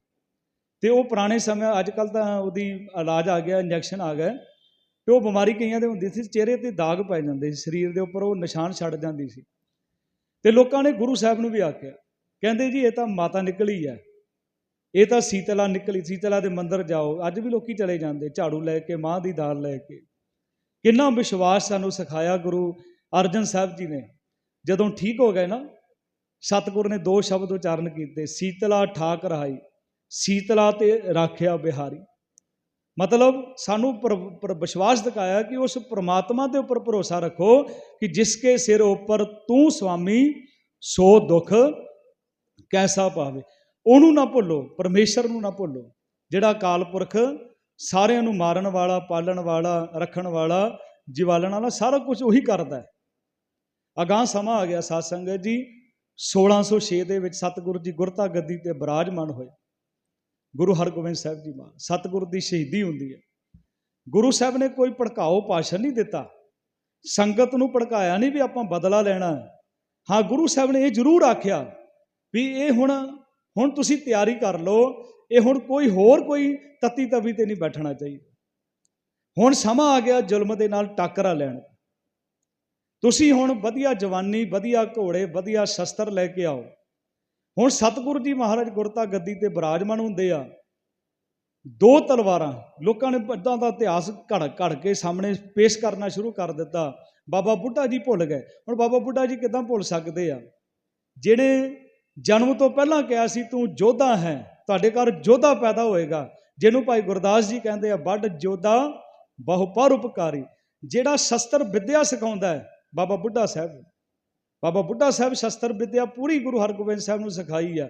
ਤੇ ਉਹ ਪੁਰਾਣੇ ਸਮੇਂ, ਅੱਜ ਕੱਲ ਤਾਂ ਉਹਦੀ ਇਲਾਜ ਆ ਗਿਆ, ਇੰਜੈਕਸ਼ਨ ਆ ਗਿਆ। ਤੇ ਉਹ ਬਿਮਾਰੀ ਕਈਆਂ ਦੇ ਹੁੰਦੀ ਸੀ, ਚਿਹਰੇ ਤੇ ਦਾਗ ਪੈ ਜਾਂਦੇ ਸੀ, ਸਰੀਰ ਦੇ ਉੱਪਰ ਉਹ ਨਿਸ਼ਾਨ ਛੱਡ ਜਾਂਦੀ ਸੀ। ਤੇ ਲੋਕਾਂ ਨੇ ਗੁਰੂ ਸਾਹਿਬ ਨੂੰ ਵੀ ਆਖਿਆ, ਕਹਿੰਦੇ ਜੀ, ਇਹ ਤਾਂ ਮਾਤਾ ਨਿਕਲੀ ਹੈ ਇਹ ਤਾਂ ਸੀਤਲਾ ਨਿਕਲੀ, ਸੀਤਲਾ ਦੇ ਮੰਦਰ ਜਾਓ, ਅੱਜ ਵੀ ਲੋਕੀ ਚਲੇ ਜਾਂਦੇ, ਝਾੜੂ ਲੈ ਕੇ, ਮਾਂ ਦੀ ਦਾਲ ਲੈ ਕੇ। ਕਿੰਨਾ ਵਿਸ਼ਵਾਸ ਸਾਨੂੰ ਸਿਖਾਇਆ ਗੁਰੂ ਅਰਜਨ ਸਾਹਿਬ ਜੀ ਨੇ। ਜਦੋਂ ਠੀਕ ਹੋ ਗਏ ਨਾ, ਸਤਿਗੁਰ ਨੇ ਦੋ ਸ਼ਬਦ ਉਚਾਰਨ ਕੀਤੇ, ਸੀਤਲਾ ਠਾਕ ਰਹਾਈ ਸੀਤਲਾ ਤੇ ਰਾਖਿਆ ਬਿਹਾਰੀ। ਮਤਲਬ ਸਾਨੂੰ ਪਰ, ਵਿਸ਼ਵਾਸ ਦਿਖਾਇਆ ਕਿ ਉਸ ਪ੍ਰਮਾਤਮਾ ਦੇ ਉੱਪਰ ਭਰੋਸਾ ਰੱਖੋ ਕਿ ਜਿਸਕੇ ਸਿਰ ਉੱਪਰ ਤੂੰ ਸੁਆਮੀ ਸੋ ਦੁੱਖ ਕੈਸਾ ਪਾਵੇ। ਉਹਨੂੰ ਨਾ ਭੁੱਲੋ ਪਰਮੇਸ਼ਰ ਨੂੰ ਨਾ ਭੁੱਲੋ ਜਿਹੜਾ ਅਕਾਲ ਪੁਰਖ ਸਾਰਿਆਂ ਨੂੰ ਮਾਰਨ ਵਾਲਾ ਪਾਲਣ ਵਾਲਾ ਰੱਖਣ ਵਾਲਾ ਜਿਵਾਲਣ ਵਾਲਾ ਸਾਰਾ ਕੁਝ ਉਹੀ ਕਰਦਾ ਹੈ। ਅਗਾਂਹ ਸਮਾਂ ਆ ਗਿਆ ਸਾਧ ਸੰਗਤ ਜੀ 1606 ਦੇ ਵਿੱਚ ਸਤਿਗੁਰੂ ਜੀ ਗੁਰਤਾ ਗੱਦੀ ਤੇ ਬਿਰਾਜਮਾਨ ਹੋਏ। ਗੁਰੂ ਹਰਗੋਬਿੰਦ ਸਾਹਿਬ ਜੀ ਮਾਂ ਸਤਿਗੁਰੂ ਦੀ ਸ਼ਹੀਦੀ ਹੁੰਦੀ ਹੈ। ਗੁਰੂ ਸਾਹਿਬ ਨੇ ਕੋਈ ਭੜਕਾਓ ਭਾਸ਼ਣ ਨਹੀਂ ਦਿੱਤਾ। ਸੰਗਤ ਨੂੰ ਭੜਕਾਇਆ ਨਹੀਂ ਵੀ ਆਪਾਂ ਬਦਲਾ ਲੈਣਾ ਹੈ। ਹਾਂ, ਗੁਰੂ ਸਾਹਿਬ ਨੇ ਇਹ ਜ਼ਰੂਰ ਆਖਿਆ ਵੀ ਇਹ ਹੁਣ ਹੁਣ ਤੁਸੀਂ ਤਿਆਰੀ ਕਰ ਲਓ, ਇਹ ਹੁਣ ਕੋਈ ਹੋਰ ਕੋਈ ਤਤੀ ਤਵੀ ਤੇ ਨਹੀਂ ਬੈਠਣਾ ਚਾਹੀਦਾ। ਹੁਣ ਸਮਾਂ ਆ ਗਿਆ ਜ਼ੁਲਮ ਦੇ ਨਾਲ ਟੱਕਰਾ ਲੈਣ ਤੁਸੀਂ ਹੁਣ ਵਧੀਆ ਜਵਾਨੀ, ਵਧੀਆ ਘੋੜੇ, ਵਧੀਆ ਸ਼ਸਤਰ ਲੈ ਕੇ ਆਓ। ਹੁਣ ਸਤਿਗੁਰੂ ਜੀ ਮਹਾਰਾਜ ਗੁਰਤਾ ਗੱਦੀ ਤੇ ਬਿਰਾਜਮਾਨ ਹੁੰਦੇ ਆ। ਦੋ ਤਲਵਾਰਾਂ, ਲੋਕਾਂ ਨੇ ਇਦਾਂ ਦਾ ਇਤਿਹਾਸ ਘੜ ਘੜ ਕੇ ਸਾਹਮਣੇ ਪੇਸ਼ ਕਰਨਾ ਸ਼ੁਰੂ ਕਰ ਦਿੱਤਾ। ਬਾਬਾ ਬੁੱਢਾ ਜੀ ਭੁੱਲ ਗਏ। ਹੁਣ ਬਾਬਾ ਬੁੱਢਾ ਜੀ ਕਿਦਾਂ ਭੁੱਲ ਸਕਦੇ ਆ? ਜਿਹੜੇ ਜਨਮ ਤੋਂ ਪਹਿਲਾਂ ਕਿਹਾ ਸੀ, ਤੂੰ ਯੋਧਾ ਹੈ, ਤੁਹਾਡੇ ਘਰ ਯੋਧਾ ਪੈਦਾ ਹੋਏਗਾ। ਜਿਹਨੂੰ ਭਾਈ ਗੁਰਦਾਸ ਜੀ ਕਹਿੰਦੇ ਆ ਵੱਡ ਯੋਧਾ ਬਹੁ ਪਰਉਪਕਾਰੀ ਜਿਹੜਾ ਸ਼ਸਤਰ ਵਿੱਦਿਆ ਸਿਖਾਉਂਦਾ ਹੈ, ਬਾਬਾ ਬੁੱਢਾ ਸਾਹਿਬ। ਬਾਬਾ ਬੁੱਢਾ ਸਾਹਿਬ ਸ਼ਸਤਰ ਵਿਦਿਆ ਪੂਰੀ ਗੁਰੂ ਹਰਗੋਬਿੰਦ ਸਾਹਿਬ ਨੂੰ ਸਿਖਾਈ ਆ।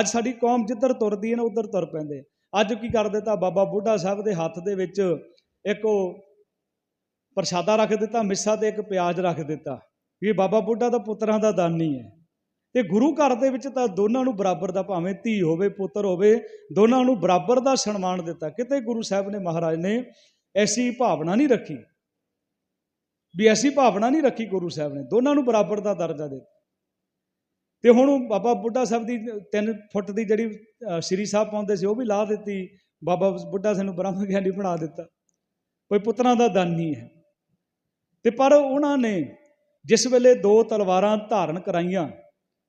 ਅੱਜ ਸਾਡੀ ਕੌਮ ਜਿੱਧਰ ਤੁਰਦੀ ਹੈ ਨਾ, ਉਧਰ ਤੁਰ ਪੈਂਦੇ ਅੱਜ ਕੀ ਕਰ ਦਿੱਤਾ? ਬਾਬਾ ਬੁੱਢਾ ਸਾਹਿਬ ਦੇ ਹੱਥ ਦੇ ਵਿੱਚ ਇੱਕ ਉਹ ਪ੍ਰਸ਼ਾਦਾ ਰੱਖ ਦਿੱਤਾ, ਮਿੱਸਾ ਤੇ ਇੱਕ ਪਿਆਜ਼ ਰੱਖ ਦਿੱਤਾ। ਵੀ ਬਾਬਾ ਬੁੱਢਾ ਦਾ ਪੁੱਤਰਾਂ ਦਾ ਦਾਨੀ ਹੈ। ਤੇ ਗੁਰੂ ਘਰ ਦੇ ਵਿੱਚ ਤਾਂ ਦੋਨਾਂ ਨੂੰ ਬਰਾਬਰ ਦਾ, ਭਾਵੇਂ ਧੀ ਹੋਵੇ, ਪੁੱਤਰ ਹੋਵੇ, ਦੋਨਾਂ ਨੂੰ ਬਰਾਬਰ ਦਾ ਸਨਮਾਨ ਦਿੱਤਾ। ਕਿਤੇ ਗੁਰੂ ਸਾਹਿਬ ਨੇ, ਮਹਾਰਾਜ ਨੇ ਐਸੀ ਭਾਵਨਾ ਨਹੀਂ ਰੱਖੀ। ਵੀ ਐਸੀ ਭਾਵਨਾ ਨਹੀਂ ਰੱਖੀ ਗੁਰੂ ਸਾਹਿਬ ਨੇ। ਦੋਨਾਂ ਨੂੰ ਬਰਾਬਰ ਦਾ ਦਰਜਾ ਦਿੱਤਾ। ਤੇ ਹੁਣ ਉਹ ਬਾਬਾ ਬੁੱਢਾ ਸਾਹਿਬ ਦੀ 3 ਫੁੱਟ ਦੀ ਜਿਹੜੀ ਸ੍ਰੀ ਸਾਹਿਬ ਪਾਉਂਦੇ ਸੀ, ਉਹ ਵੀ ਲਾ ਦਿੱਤੀ। ਬਾਬਾ ਬੁੱਢਾ ਸਾਹਿਬ ਨੂੰ ਬ੍ਰਹਮ ਗਿਆਨੀ ਬਣਾ ਦਿੱਤਾ। ਕੋਈ ਪੁੱਤਰਾਂ ਦਾ ਦਾਨੀ ਹੈ। ਤੇ ਪਰ ਉਹਨਾਂ ਨੇ ਜਿਸ ਵੇਲੇ ਦੋ ਤਲਵਾਰਾਂ ਧਾਰਨ ਕਰਾਈਆਂ,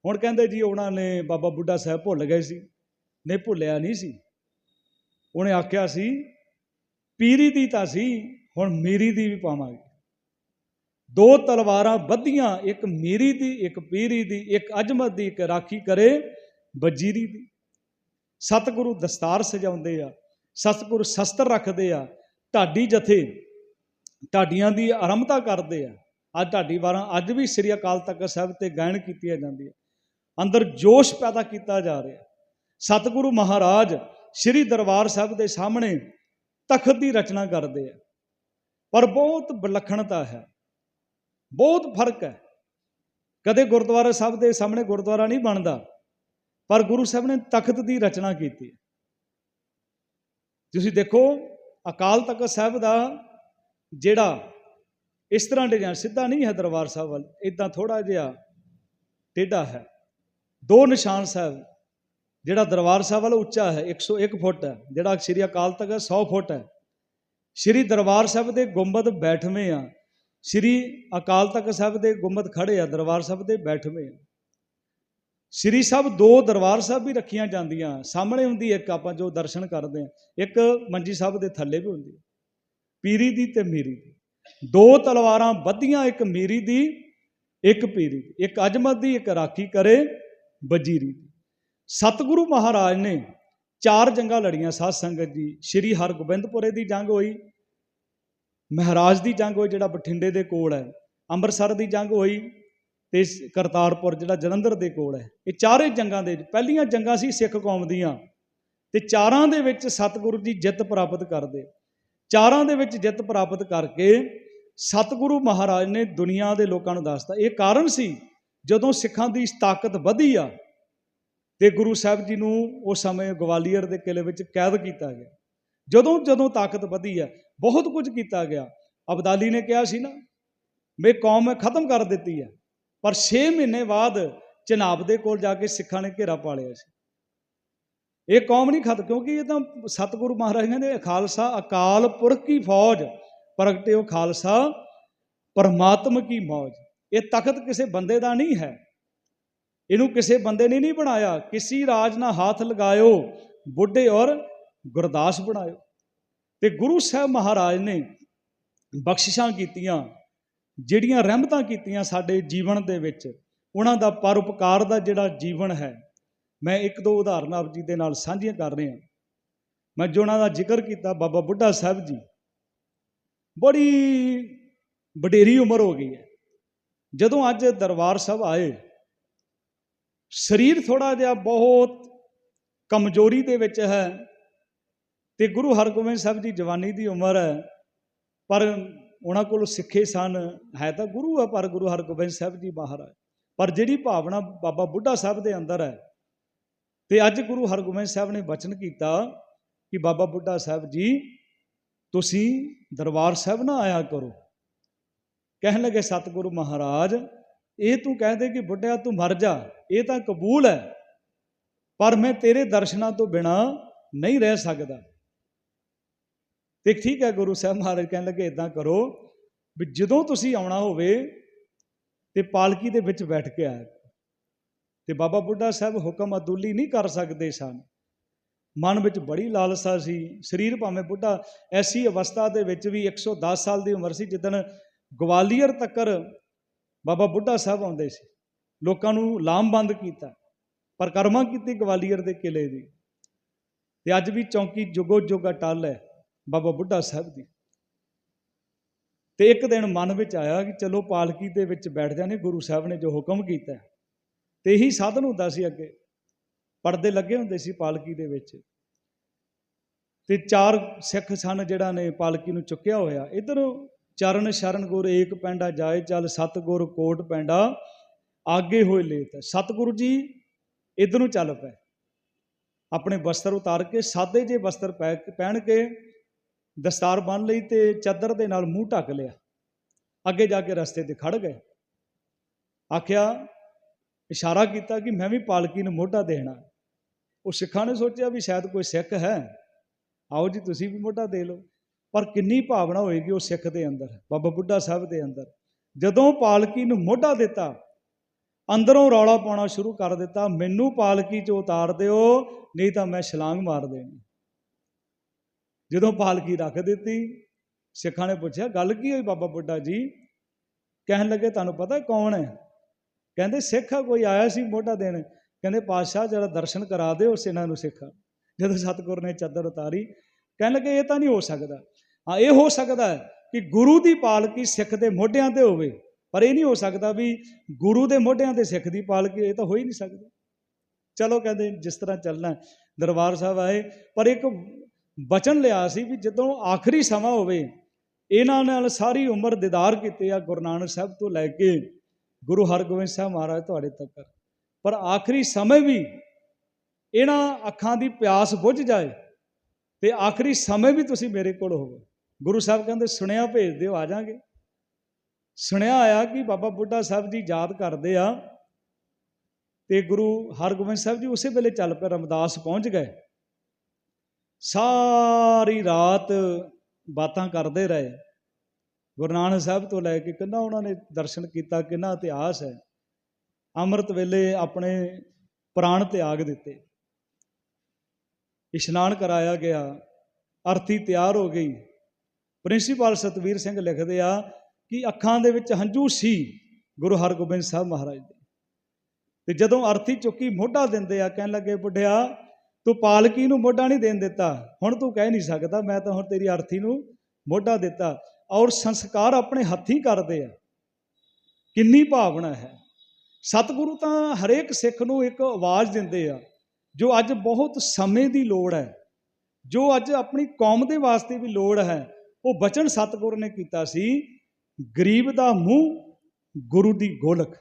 ਹੁਣ ਕਹਿੰਦੇ ਜੀ ਉਹਨਾਂ ਨੇ ਬਾਬਾ ਬੁੱਢਾ ਸਾਹਿਬ ਭੁੱਲ ਗਏ ਸੀ। ਨਹੀਂ, ਭੁੱਲਿਆ ਨਹੀਂ ਸੀ। ਉਹਨੇ ਆਖਿਆ ਸੀ, ਪੀਰੀ ਦੀ ਤਾਂ ਸੀ, ਹੁਣ ਮੇਰੀ ਦੀ ਵੀ ਪਾਵਾਂਗੇ। ਦੋ ਤਲਵਾਰਾਂ ਬੱਧੀਆਂ ਇੱਕ ਮੀਰੀ ਦੀ, ਇੱਕ ਪੀਰੀ ਦੀ, ਇੱਕ ਅਜਮਤ ਦੀ, ਇੱਕ ਰਾਖੀ ਕਰੇ ਵਜੀਰੀ ਦੀ। ਸਤਿਗੁਰੂ ਦਸਤਾਰ ਸਜਾਉਂਦੇ ਆ, ਸਤਿਗੁਰੂ ਸ਼ਸਤਰ ਰੱਖਦੇ ਆ, ਢਾਡੀ ਜਥੇ ਢਾਡੀਆਂ ਦੀ ਆਰੰਭਤਾ ਕਰਦੇ ਆ। ਅੱਜ ਢਾਡੀ ਵਾਰਾਂ, ਅੱਜ ਵੀ ਸ੍ਰੀ ਅਕਾਲ ਤਖਤ ਸਾਹਿਬ ਤੇ ਗਾਇਨ ਕੀਤੀਆਂ ਜਾਂਦੀਆਂ। ਅੰਦਰ ਜੋਸ਼ ਪੈਦਾ ਕੀਤਾ ਜਾ ਰਿਹਾ। ਸਤਿਗੁਰੂ ਮਹਾਰਾਜ ਸ੍ਰੀ ਦਰਬਾਰ ਸਾਹਿਬ ਦੇ ਸਾਹਮਣੇ ਤਖਤ ਦੀ ਰਚਨਾ ਕਰਦੇ ਆ। ਪਰ ਬਹੁਤ ਵਿਲੱਖਣਤਾ ਹੈ। ਬਹੁਤ ਫ਼ਰਕ ਹੈ। ਕਦੇ ਗੁਰਦੁਆਰਾ ਸਾਹਿਬ ਦੇ ਸਾਹਮਣੇ ਗੁਰਦੁਆਰਾ ਨਹੀਂ ਬਣਦਾ, ਪਰ ਗੁਰੂ ਸਾਹਿਬ ਨੇ ਤਖਤ ਦੀ ਰਚਨਾ ਕੀਤੀ ਤੁਸੀਂ ਦੇਖੋ, ਅਕਾਲ ਤਖਤ ਸਾਹਿਬ ਦਾ ਜਿਹੜਾ ਇਸ ਤਰ੍ਹਾਂ ਡਿਜ਼ਾਈਨ ਸਿੱਧਾ ਨਹੀਂ ਹੈ ਦਰਬਾਰ ਸਾਹਿਬ ਵੱਲ ਇਦਾਂ ਥੋੜਾ ਜਿਹਾ ਟੇਢਾ ਹੈ। ਦੋ ਨਿਸ਼ਾਨ ਸਾਹਿਬ, ਜਿਹੜਾ ਦਰਬਾਰ ਸਾਹਿਬ ਵੱਲ ਉੱਚਾ ਹੈ 101 ਫੁੱਟ ਹੈ, ਜਿਹੜਾ ਸ੍ਰੀ ਅਕਾਲ ਤਖਤ 100 ਫੁੱਟ ਹੈ। ਸ੍ਰੀ ਦਰਬਾਰ ਸਾਹਿਬ ਦੇ ਗੁੰਬਦ ਬੈਠਵੇਂ ਆ ਸ੍ਰੀ ਅਕਾਲ ਤਖਤ ਸਾਹਿਬ ਦੇ ਗੁੰਬਦ ਖੜੇ ਆ, ਦਰਬਾਰ ਸਾਹਿਬ ਦੇ ਬੈਠਵੇਂ ਆ। ਸ੍ਰੀ ਸਾਹਿਬ ਦੋ ਦਰਬਾਰ ਸਾਹਿਬ ਵੀ ਰੱਖੀਆਂ ਜਾਂਦੀਆਂ, ਸਾਹਮਣੇ ਹੁੰਦੀ ਇੱਕ ਆਪਾਂ ਜੋ ਦਰਸ਼ਨ ਕਰਦੇ ਆ, ਇੱਕ ਮੰਜੀ ਸਾਹਿਬ ਦੇ ਥੱਲੇ ਵੀ ਹੁੰਦੀ ਪੀਰੀ ਦੀ ਤੇ ਮੀਰੀ ਦੀ। ਦੋ ਤਲਵਾਰਾਂ ਬੱਧੀਆਂ ਇੱਕ ਮੀਰੀ ਦੀ, ਇੱਕ ਪੀਰੀ ਦੀ। ਇੱਕ ਅਜਮਤ ਦੀ, ਇੱਕ ਰਾਖੀ ਕਰੇ, ਵਜੀਰੀ ਦੀ। ਸਤਿਗੁਰੂ ਮਹਾਰਾਜ ਨੇ ਚਾਰ ਜੰਗਾਂ ਲੜੀਆਂ, ਸਾਧ ਸੰਗਤ ਜੀ, ਸ੍ਰੀ ਹਰਗੋਬਿੰਦਪੁਰੇ ਦੀ ਜੰਗ ਹੋਈ ਮਹਾਰਾਜ ਦੀ ਜੰਗ ਹੋਈ ਜਿਹੜਾ ਬਠਿੰਡੇ ਦੇ ਕੋਲ ਹੈ, ਅੰਮ੍ਰਿਤਸਰ ਦੀ ਜੰਗ ਹੋਈ ਤੇ ਕਰਤਾਰਪੁਰ ਜਿਹੜਾ ਜਲੰਧਰ ਦੇ ਕੋਲ ਹੈ। ਇਹ ਚਾਰੇ ਜੰਗਾਂ ਦੇ, ਪਹਿਲੀਆਂ ਜੰਗਾਂ ਸੀ ਸਿੱਖ ਕੌਮ ਦੀਆਂ ਤੇ ਚਾਰਾਂ ਦੇ ਵਿੱਚ ਸਤਿਗੁਰੂ ਜੀ ਜਿੱਤ ਪ੍ਰਾਪਤ ਕਰਦੇ। ਚਾਰਾਂ ਦੇ ਵਿੱਚ ਜਿੱਤ ਪ੍ਰਾਪਤ ਕਰਕੇ ਸਤਿਗੁਰੂ ਮਹਾਰਾਜ ਨੇ ਦੁਨੀਆ ਦੇ ਲੋਕਾਂ ਨੂੰ ਦੱਸਤਾ। ਇਹ ਕਾਰਨ ਸੀ ਜਦੋਂ ਸਿੱਖਾਂ ਦੀ ਤਾਕਤ ਵਧੀ ਆ ਤੇ ਗੁਰੂ ਸਾਹਿਬ ਜੀ ਨੂੰ ਉਸ ਸਮੇਂ ਗਵਾਲੀਅਰ ਦੇ ਕਿਲੇ ਵਿੱਚ ਕੈਦ ਕੀਤਾ ਗਿਆ। ਜਦੋਂ ਜਦੋਂ ਤਾਕਤ ਵਧੀ ਆ ਬਹੁਤ ਕੁਝ ਕੀਤਾ ਗਿਆ। ਅਬਦਾਲੀ ਨੇ ਕਿਹਾ ਸੀ ਨਾ, ਮੇਰੀ ਕੌਮ ਮੈਂ ਖਤਮ ਕਰ ਦਿੱਤੀ ਹੈ। ਪਰ 6 ਮਹੀਨੇ ਬਾਅਦ ਚਨਾਬ ਦੇ ਕੋਲ ਜਾ ਕੇ ਸਿੱਖਾਂ ਨੇ ਘੇਰਾ ਪਾ ਲਿਆ ਸੀ। ਇਹ ਕੌਮ ਨਹੀਂ ਖਤਮ, ਕਿਉਂਕਿ ਇਹ ਤਾਂ ਸਤਿਗੁਰੂ ਮਹਾਰਾਜ ਕਹਿੰਦੇ ਖਾਲਸਾ, ਅਕਾਲ ਪੁਰਖ ਕੀ ਫੌਜ ਪ੍ਰਗਟਿਓ ਖਾਲਸਾ, ਪਰਮਾਤਮ ਕੀ ਮੌਜ। ਇਹ ਤਖਤ ਕਿਸੇ ਬੰਦੇ ਦਾ ਨਹੀਂ ਹੈ। ਇਹਨੂੰ ਕਿਸੇ ਬੰਦੇ ਨੇ ਨਹੀਂ ਬਣਾਇਆ। ਕਿਸੇ ਰਾਜ ਨਾਲ ਹੱਥ ਲਗਾਇਓ, ਬੁੱਢੇ ਔਰ ਗੁਰਦਾਸ ਬਣਾਇਓ। ਤੇ ਗੁਰੂ ਸਾਹਿਬ ਮਹਾਰਾਜ ਨੇ ਬਖਸ਼ਿਸ਼ਾਂ ਕੀਤੀਆਂ, ਜਿਹੜੀਆਂ ਰਹਿਮਤਾਂ ਕੀਤੀਆਂ ਸਾਡੇ ਜੀਵਨ ਦੇ ਵਿੱਚ, ਉਹਨਾਂ ਦਾ ਪਰਉਪਕਾਰ ਦਾ ਜਿਹੜਾ ਜੀਵਨ ਹੈ, ਮੈਂ ਇੱਕ ਦੋ ਉਦਾਹਰਨ ਆਪ ਜੀ ਦੇ ਨਾਲ ਸਾਂਝੀਆਂ ਕਰ ਰਿਹਾ। ਮੈਂ ਜੋ ਉਹਨਾਂ ਦਾ ਜ਼ਿਕਰ ਕੀਤਾ, ਬਾਬਾ ਬੁੱਢਾ ਸਾਹਿਬ ਜੀ, ਬੜੀ ਵਡੇਰੀ ਉਮਰ ਹੋ ਗਈ ਹੈ। ਜਦੋਂ ਅੱਜ ਦਰਬਾਰ ਸਾਹਿਬ ਆਏ, ਸਰੀਰ ਥੋੜਾ ਜਿਹਾ ਬਹੁਤ ਕਮਜ਼ੋਰੀ ਦੇ ਵਿੱਚ ਹੈ ਤੇ ਗੁਰੂ ਹਰਗੋਬਿੰਦ ਸਾਹਿਬ ਜੀ ਜਵਾਨੀ ਦੀ ਉਮਰ ਹੈ ਪਰ ਉਹਨਾਂ ਕੋਲ ਸਿੱਖੇ ਸਨ, ਹੈ ਤਾਂ ਗੁਰੂ ਹੈ ਪਰ ਗੁਰੂ ਹਰਗੋਬਿੰਦ ਸਾਹਿਬ ਜੀ ਬਾਹਰ ਹੈ ਪਰ ਜਿਹੜੀ ਭਾਵਨਾ ਬਾਬਾ ਬੁੱਢਾ ਸਾਹਿਬ ਦੇ ਅੰਦਰ ਹੈ ਤੇ ਅੱਜ ਗੁਰੂ ਹਰਗੋਬਿੰਦ ਸਾਹਿਬ ਨੇ ਬਚਨ ਕੀਤਾ ਕਿ ਬਾਬਾ ਬੁੱਢਾ ਸਾਹਿਬ ਜੀ, ਤੁਸੀਂ ਦਰਬਾਰ ਸਾਹਿਬ ਨਾ ਆਇਆ ਕਰੋ। ਕਹਿਣ ਲੱਗੇ, ਸਤਿਗੁਰੂ ਮਹਾਰਾਜ, ਇਹ ਤੂੰ ਕਹਦੇ ਕਿ ਬੁੱਢਿਆ ਤੂੰ ਮਰ ਜਾ, ਇਹ ਤਾਂ ਕਬੂਲ ਹੈ, ਪਰ ਮੈਂ ਤੇਰੇ ਦਰਸ਼ਨਾਂ ਤੋਂ ਬਿਨਾ ਨਹੀਂ ਰਹਿ ਸਕਦਾ। ਤੇ ਠੀਕ ਹੈ ਗੁਰੂ ਸਾਹਿਬ ਮਹਾਰਾਜ ਕਹਿਣ ਲੱਗੇ ਇਦਾਂ ਕਰੋ ਵੀ ਜਦੋਂ ਤੁਸੀਂ ਆਉਣਾ ਹੋਵੇ ਤੇ ਪਾਲਕੀ ਦੇ ਵਿੱਚ ਬੈਠ ਕੇ ਆਇਆ ਕਰੋ। ਤੇ ਬਾਬਾ ਬੁੱਢਾ ਸਾਹਿਬ ਹੁਕਮ ਅਦੁੱਲੀ ਨਹੀਂ ਕਰ ਸਕਦੇ ਸਨ। ਮਨ ਵਿੱਚ ਬੜੀ ਲਾਲਸਾ ਸੀ। ਸਰੀਰ ਭਾਵੇਂ ਬੁੱਢਾ, ਐਸੀ ਅਵਸਥਾ ਦੇ ਵਿੱਚ ਵੀ 110 ਸਾਲ ਦੀ ਉਮਰ ਸੀ ਜਿੱਦਣ ਗਵਾਲੀਅਰ ਤੱਕਰ ਬਾਬਾ ਬੁੱਢਾ ਸਾਹਿਬ ਆਉਂਦੇ ਸੀ। ਲੋਕਾਂ ਨੂੰ ਲਾਮਬੰਦ ਕੀਤਾ, ਪਰਕਰਮਾ ਕੀਤੀ ਗਵਾਲੀਅਰ ਦੇ ਕਿਲੇ ਦੀ। ਤੇ ਅੱਜ ਵੀ ਚੌਂਕੀ ਜੁਗੋ ਜੁਗ ਟੱਲ ਹੈ। ਬਾਬਾ ਬੁੱਢਾ ਸਾਹਿਬ ਦੀ। ਤੇ ਇੱਕ ਦਿਨ ਮਨ ਵਿੱਚ ਆਇਆ ਕਿ ਚਲੋ ਪਾਲਕੀ ਦੇ ਵਿੱਚ ਬੈਠ ਜਾਣੇ ਗੁਰੂ ਸਾਹਿਬ ਨੇ ਜੋ ਹੁਕਮ ਕੀਤਾ ਤੇ ਇਹੀ ਸਾਧਨ ਹੁੰਦਾ ਸੀ ਅੱਗੇ। ਪਰਦੇ ਲੱਗੇ ਹੁੰਦੇ ਸੀ ਪਾਲਕੀ ਦੇ ਵਿੱਚ। ਤੇ ਚਾਰ ਸਿੱਖ ਸਨ ਜਿਹੜਾ ਨੇ ਪਾਲਕੀ ਨੂੰ ਚੁੱਕਿਆ ਹੋਇਆ। ਇਧਰ ਚਰਨ ਸ਼ਰਨ ਗੁਰ ਏਕ ਪੈਂਡਾ ਜਾਏ ਚੱਲ, ਸਤਗੁਰ ਕੋਟ ਪੈਂਡਾ ਆਗੇ ਹੋਏ ਲੇਤ। ਸਤਗੁਰੂ ਜੀ ਇਧਰ ਨੂੰ ਚੱਲ ਪਏ। ਆਪਣੇ ਵਸਤਰ ਉਤਾਰ ਕੇ, ਸਾਦੇ ਜੇ ਵਸਤਰ ਪੈ ਪਹਿਨ ਕੇ ਦਸਤਾਰ ਬੰਨ ਲਈ ਤੇ ਚਾਦਰ ਦੇ ਨਾਲ ਮੂੰਹ ਢੱਕ ਲਿਆ। ਅੱਗੇ ਜਾ ਕੇ ਰਸਤੇ ਤੇ ਖੜ ਗਏ। ਆਖਿਆ, ਇਸ਼ਾਰਾ ਕੀਤਾ ਕਿ ਮੈਂ ਵੀ ਪਾਲਕੀ ਨੂੰ ਮੋਢਾ ਦੇਣਾ। ਉਹ ਸਿੱਖਾਂ ਨੇ ਸੋਚਿਆ ਵੀ ਸ਼ਾਇਦ ਕੋਈ ਸਿੱਖ ਹੈ। ਆਓ ਜੀ, ਤੁਸੀਂ ਵੀ ਮੋਢਾ ਦੇ ਲਓ। ਪਰ ਕਿੰਨੀ ਭਾਵਨਾ ਹੋਏਗੀ ਉਹ ਸਿੱਖ ਦੇ ਅੰਦਰ, ਬਾਬਾ ਬੁੱਢਾ ਸਾਹਿਬ ਦੇ ਅੰਦਰ। ਜਦੋਂ ਪਾਲਕੀ ਨੂੰ ਮੋਢਾ ਦਿੱਤਾ, ਅੰਦਰੋਂ ਰੌਲਾ ਪਾਉਣਾ ਸ਼ੁਰੂ ਕਰ ਦਿੱਤਾ, ਮੈਨੂੰ ਪਾਲਕੀ 'ਚ ਉਤਾਰ ਦਿਓ, ਨਹੀਂ ਤਾਂ ਮੈਂ ਛਲਾਂਗ ਮਾਰ ਦੇਣੀ। ਜਦੋਂ ਪਾਲਕੀ ਰੱਖ ਦਿੱਤੀ, ਸਿੱਖਾਂ ਨੇ ਪੁੱਛਿਆ, ਗੱਲ ਕੀ ਹੋਈ ਬਾਬਾ ਬੁੱਢਾ ਜੀ? ਕਹਿਣ ਲੱਗੇ, ਤੁਹਾਨੂੰ ਪਤਾ ਕੌਣ ਹੈ? ਕਹਿੰਦੇ, ਸਿੱਖ ਆ, ਕੋਈ ਆਇਆ ਸੀ ਮੋਢਾ ਦੇਣ? ਕਹਿੰਦੇ, ਪਾਤਸ਼ਾਹ ਜਿਹੜਾ ਦਰਸ਼ਨ ਕਰਾ ਦਿਓ ਉਸ ਇਹਨਾਂ ਨੂੰ ਸਿੱਖਾ। ਜਦੋਂ ਸਤਿਗੁਰ ਨੇ ਚਾਦਰ ਉਤਾਰੀ, ਕਹਿਣ ਲੱਗੇ, ਇਹ ਤਾਂ ਨਹੀਂ ਹੋ ਸਕਦਾ। ਹਾਂ, ਇਹ ਹੋ ਸਕਦਾ ਹੈ ਕਿ ਗੁਰੂ ਦੀ ਪਾਲਕੀ ਸਿੱਖ ਦੇ ਮੋਢਿਆਂ ਤੇ ਹੋਵੇ, ਪਰ ਇਹ ਨਹੀਂ ਹੋ ਸਕਦਾ ਵੀ ਗੁਰੂ ਦੇ ਮੋਢਿਆਂ ਤੇ ਸਿੱਖ ਦੀ ਪਾਲਕੀ, ਇਹ ਤਾਂ ਹੋ ਹੀ ਨਹੀਂ ਸਕਦਾ। ਚਲੋ ਕਹਿੰਦੇ, ਜਿਸ ਤਰ੍ਹਾਂ ਚੱਲਣਾ ਦਰਬਾਰ ਸਾਹਿਬ ਆਏ, ਪਰ ਇੱਕ ਬਚਨ ਲਿਆ ਸੀ ਵੀ ਜਦੋਂ ਆਖਰੀ ਸਮਾਂ ਹੋਵੇ, ਇਹਨਾਂ ਨਾਲ ਸਾਰੀ ਉਮਰ ਦੀਦਾਰ ਕੀਤੇ ਆ ਗੁਰੂ ਨਾਨਕ ਸਾਹਿਬ ਤੋਂ ਲੈ ਕੇ ਗੁਰੂ ਹਰਗੋਬਿੰਦ ਸਾਹਿਬ ਮਹਾਰਾਜ ਤੁਹਾਡੇ ਤੱਕ। ਪਰ ਆਖਰੀ ਸਮੇਂ ਵੀ ਇਹਨਾਂ ਅੱਖਾਂ ਦੀ ਪਿਆਸ ਬੁੱਝ ਜਾਏ ਤੇ ਆਖਰੀ ਸਮੇਂ ਵੀ ਤੁਸੀਂ ਮੇਰੇ ਕੋਲ ਹੋਵੋ। ਗੁਰੂ ਸਾਹਿਬ ਕਹਿੰਦੇ, ਸੁਣਿਆ ਭੇਜ ਦਿਓ, ਆ ਜਾਾਂਗੇ। ਸੁਣਿਆ ਆਇਆ ਕਿ ਬਾਬਾ ਬੁੱਢਾ ਸਾਹਿਬ ਜੀ ਯਾਦ ਕਰਦੇ ਆ ਤੇ ਗੁਰੂ ਹਰਗੋਬਿੰਦ ਸਾਹਿਬ ਜੀ ਉਸੇ ਵੇਲੇ ਚੱਲ ਪਏ, ਰਮਦਾਸ ਪਹੁੰਚ ਗਏ। ਸਾਰੀ ਰਾਤ ਬਾਤਾਂ ਕਰਦੇ ਰਹੇ। ਗੁਰੂ ਨਾਨਕ ਸਾਹਿਬ ਤੋਂ ਲੈ ਕੇ ਕਿੰਨਾ ਉਹਨਾਂ ਨੇ ਦਰਸ਼ਨ ਕੀਤਾ, ਕਿੰਨਾ ਇਤਿਹਾਸ ਹੈ। ਅੰਮ੍ਰਿਤ ਵੇਲੇ ਆਪਣੇ ਪ੍ਰਾਣ ਤਿਆਗ ਦਿੱਤੇ। ਇਸ਼ਨਾਨ ਕਰਾਇਆ ਗਿਆ, ਅਰਥੀ ਤਿਆਰ ਹੋ ਗਈ। ਪ੍ਰਿੰਸੀਪਲ ਸਤਵੀਰ ਸਿੰਘ ਲਿਖਦੇ ਆ ਕਿ ਅੱਖਾਂ ਦੇ ਵਿੱਚ ਹੰਝੂ ਸੀ ਗੁਰੂ ਹਰਗੋਬਿੰਦ ਸਾਹਿਬ ਮਹਾਰਾਜ ਦੇ। ਤੇ ਜਦੋਂ ਅਰਥੀ ਚੁੱਕੀ ਮੋਢਾ ਦਿੰਦੇ ਆ, ਕਹਿਣ ਲੱਗੇ, ਬੁੱਢਿਆ ਤੂੰ ਪਾਲਕੀ ਨੂੰ ਮੋਢਾ ਨਹੀਂ ਦੇਣ ਦਿੱਤਾ। ਹੁਣ ਤੂੰ ਕਹਿ ਨਹੀਂ ਸਕਦਾ, ਮੈਂ ਤਾਂ ਹੁਣ ਤੇਰੀ ਅਰਥੀ ਨੂੰ ਮੋਢਾ ਦਿੱਤਾ। ਔਰ ਸੰਸਕਾਰ ਆਪਣੇ ਹੱਥੀਂ ਕਰਦੇ ਆ। ਕਿੰਨੀ ਭਾਵਨਾ ਹੈ। ਸਤਿਗੁਰੂ ਤਾਂ ਹਰੇਕ ਸਿੱਖ ਨੂੰ ਇੱਕ ਆਵਾਜ਼ ਦਿੰਦੇ ਆ, ਜੋ ਅੱਜ ਬਹੁਤ ਸਮੇਂ ਦੀ ਲੋੜ ਹੈ। ਜੋ ਅੱਜ ਆਪਣੀ ਕੌਮ ਦੇ ਵਾਸਤੇ ਵੀ ਲੋੜ ਹੈ। ਉਹ ਬਚਨ ਸਤਿਗੁਰ ਨੇ ਕੀਤਾ ਸੀ, ਗਰੀਬ ਦਾ ਮੂੰਹ ਗੁਰੂ ਦੀ ਗੋਲਕ।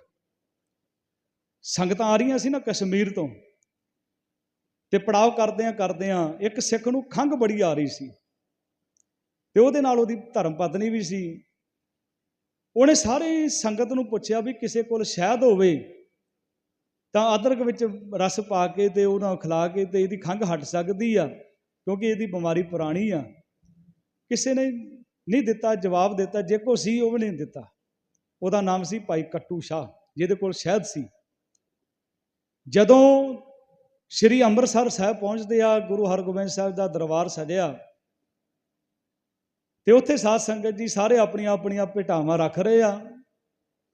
ਸੰਗਤਾਂ ਆ ਰਹੀਆਂ ਸੀ ਨਾ ਕਸ਼ਮੀਰ ਤੋਂ। ਤੇ ਪੜਾਵ ਕਰਦਿਆਂ ਕਰਦਿਆਂ ਇੱਕ ਸਿੱਖ ਨੂੰ ਖੰਘ ਬੜੀ ਆ ਰਹੀ ਸੀ। ਤੇ ਉਹਦੇ ਨਾਲ ਉਹਦੀ ਧਰਮ ਪਤਨੀ ਵੀ ਸੀ। ਉਹਨੇ ਸਾਰੀ ਸੰਗਤ ਨੂੰ ਪੁੱਛਿਆ ਵੀ ਕਿਸੇ ਕੋਲ ਸ਼ਹਿਦ ਹੋਵੇ ਤਾਂ ਅਦਰਕ ਵਿੱਚ ਰਸ ਪਾ ਕੇ ਤੇ ਉਹਨਾਂ ਖਿਲਾ ਕੇ ਤੇ ਇਹਦੀ ਖੰਘ ਹਟ ਸਕਦੀ ਆ, ਕਿਉਂਕਿ ਇਹਦੀ ਬਿਮਾਰੀ ਪੁਰਾਣੀ ਆ। ਕਿਸੇ ਨੇ ਨਹੀਂ ਦਿੱਤਾ, ਜਵਾਬ ਦਿੱਤਾ, ਜੇ ਕੋ ਸੀ ਉਹ ਵੀ ਨਹੀਂ ਦਿੱਤਾ। ਉਹਦਾ ਨਾਮ ਸੀ ਭਾਈ ਕੱਟੂ ਸ਼ਾਹ, ਜਿਹਦੇ ਕੋਲ ਸ਼ਹਿਦ ਸੀ। ਜਦੋਂ ਸ੍ਰੀ ਅੰਮ੍ਰਿਤਸਰ ਸਾਹਿਬ ਪਹੁੰਚਦੇ ਆ, ਗੁਰੂ ਹਰਗੋਬਿੰਦ ਸਾਹਿਬ ਦਾ ਦਰਬਾਰ ਸਜਿਆ। ਤੇ ਉੱਥੇ ਸਾਧ ਸੰਗਤ ਜੀ ਸਾਰੇ ਆਪਣੀਆਂ ਆਪਣੀਆਂ ਭੇਟਾਵਾਂ ਰੱਖ ਰਹੇ ਆ,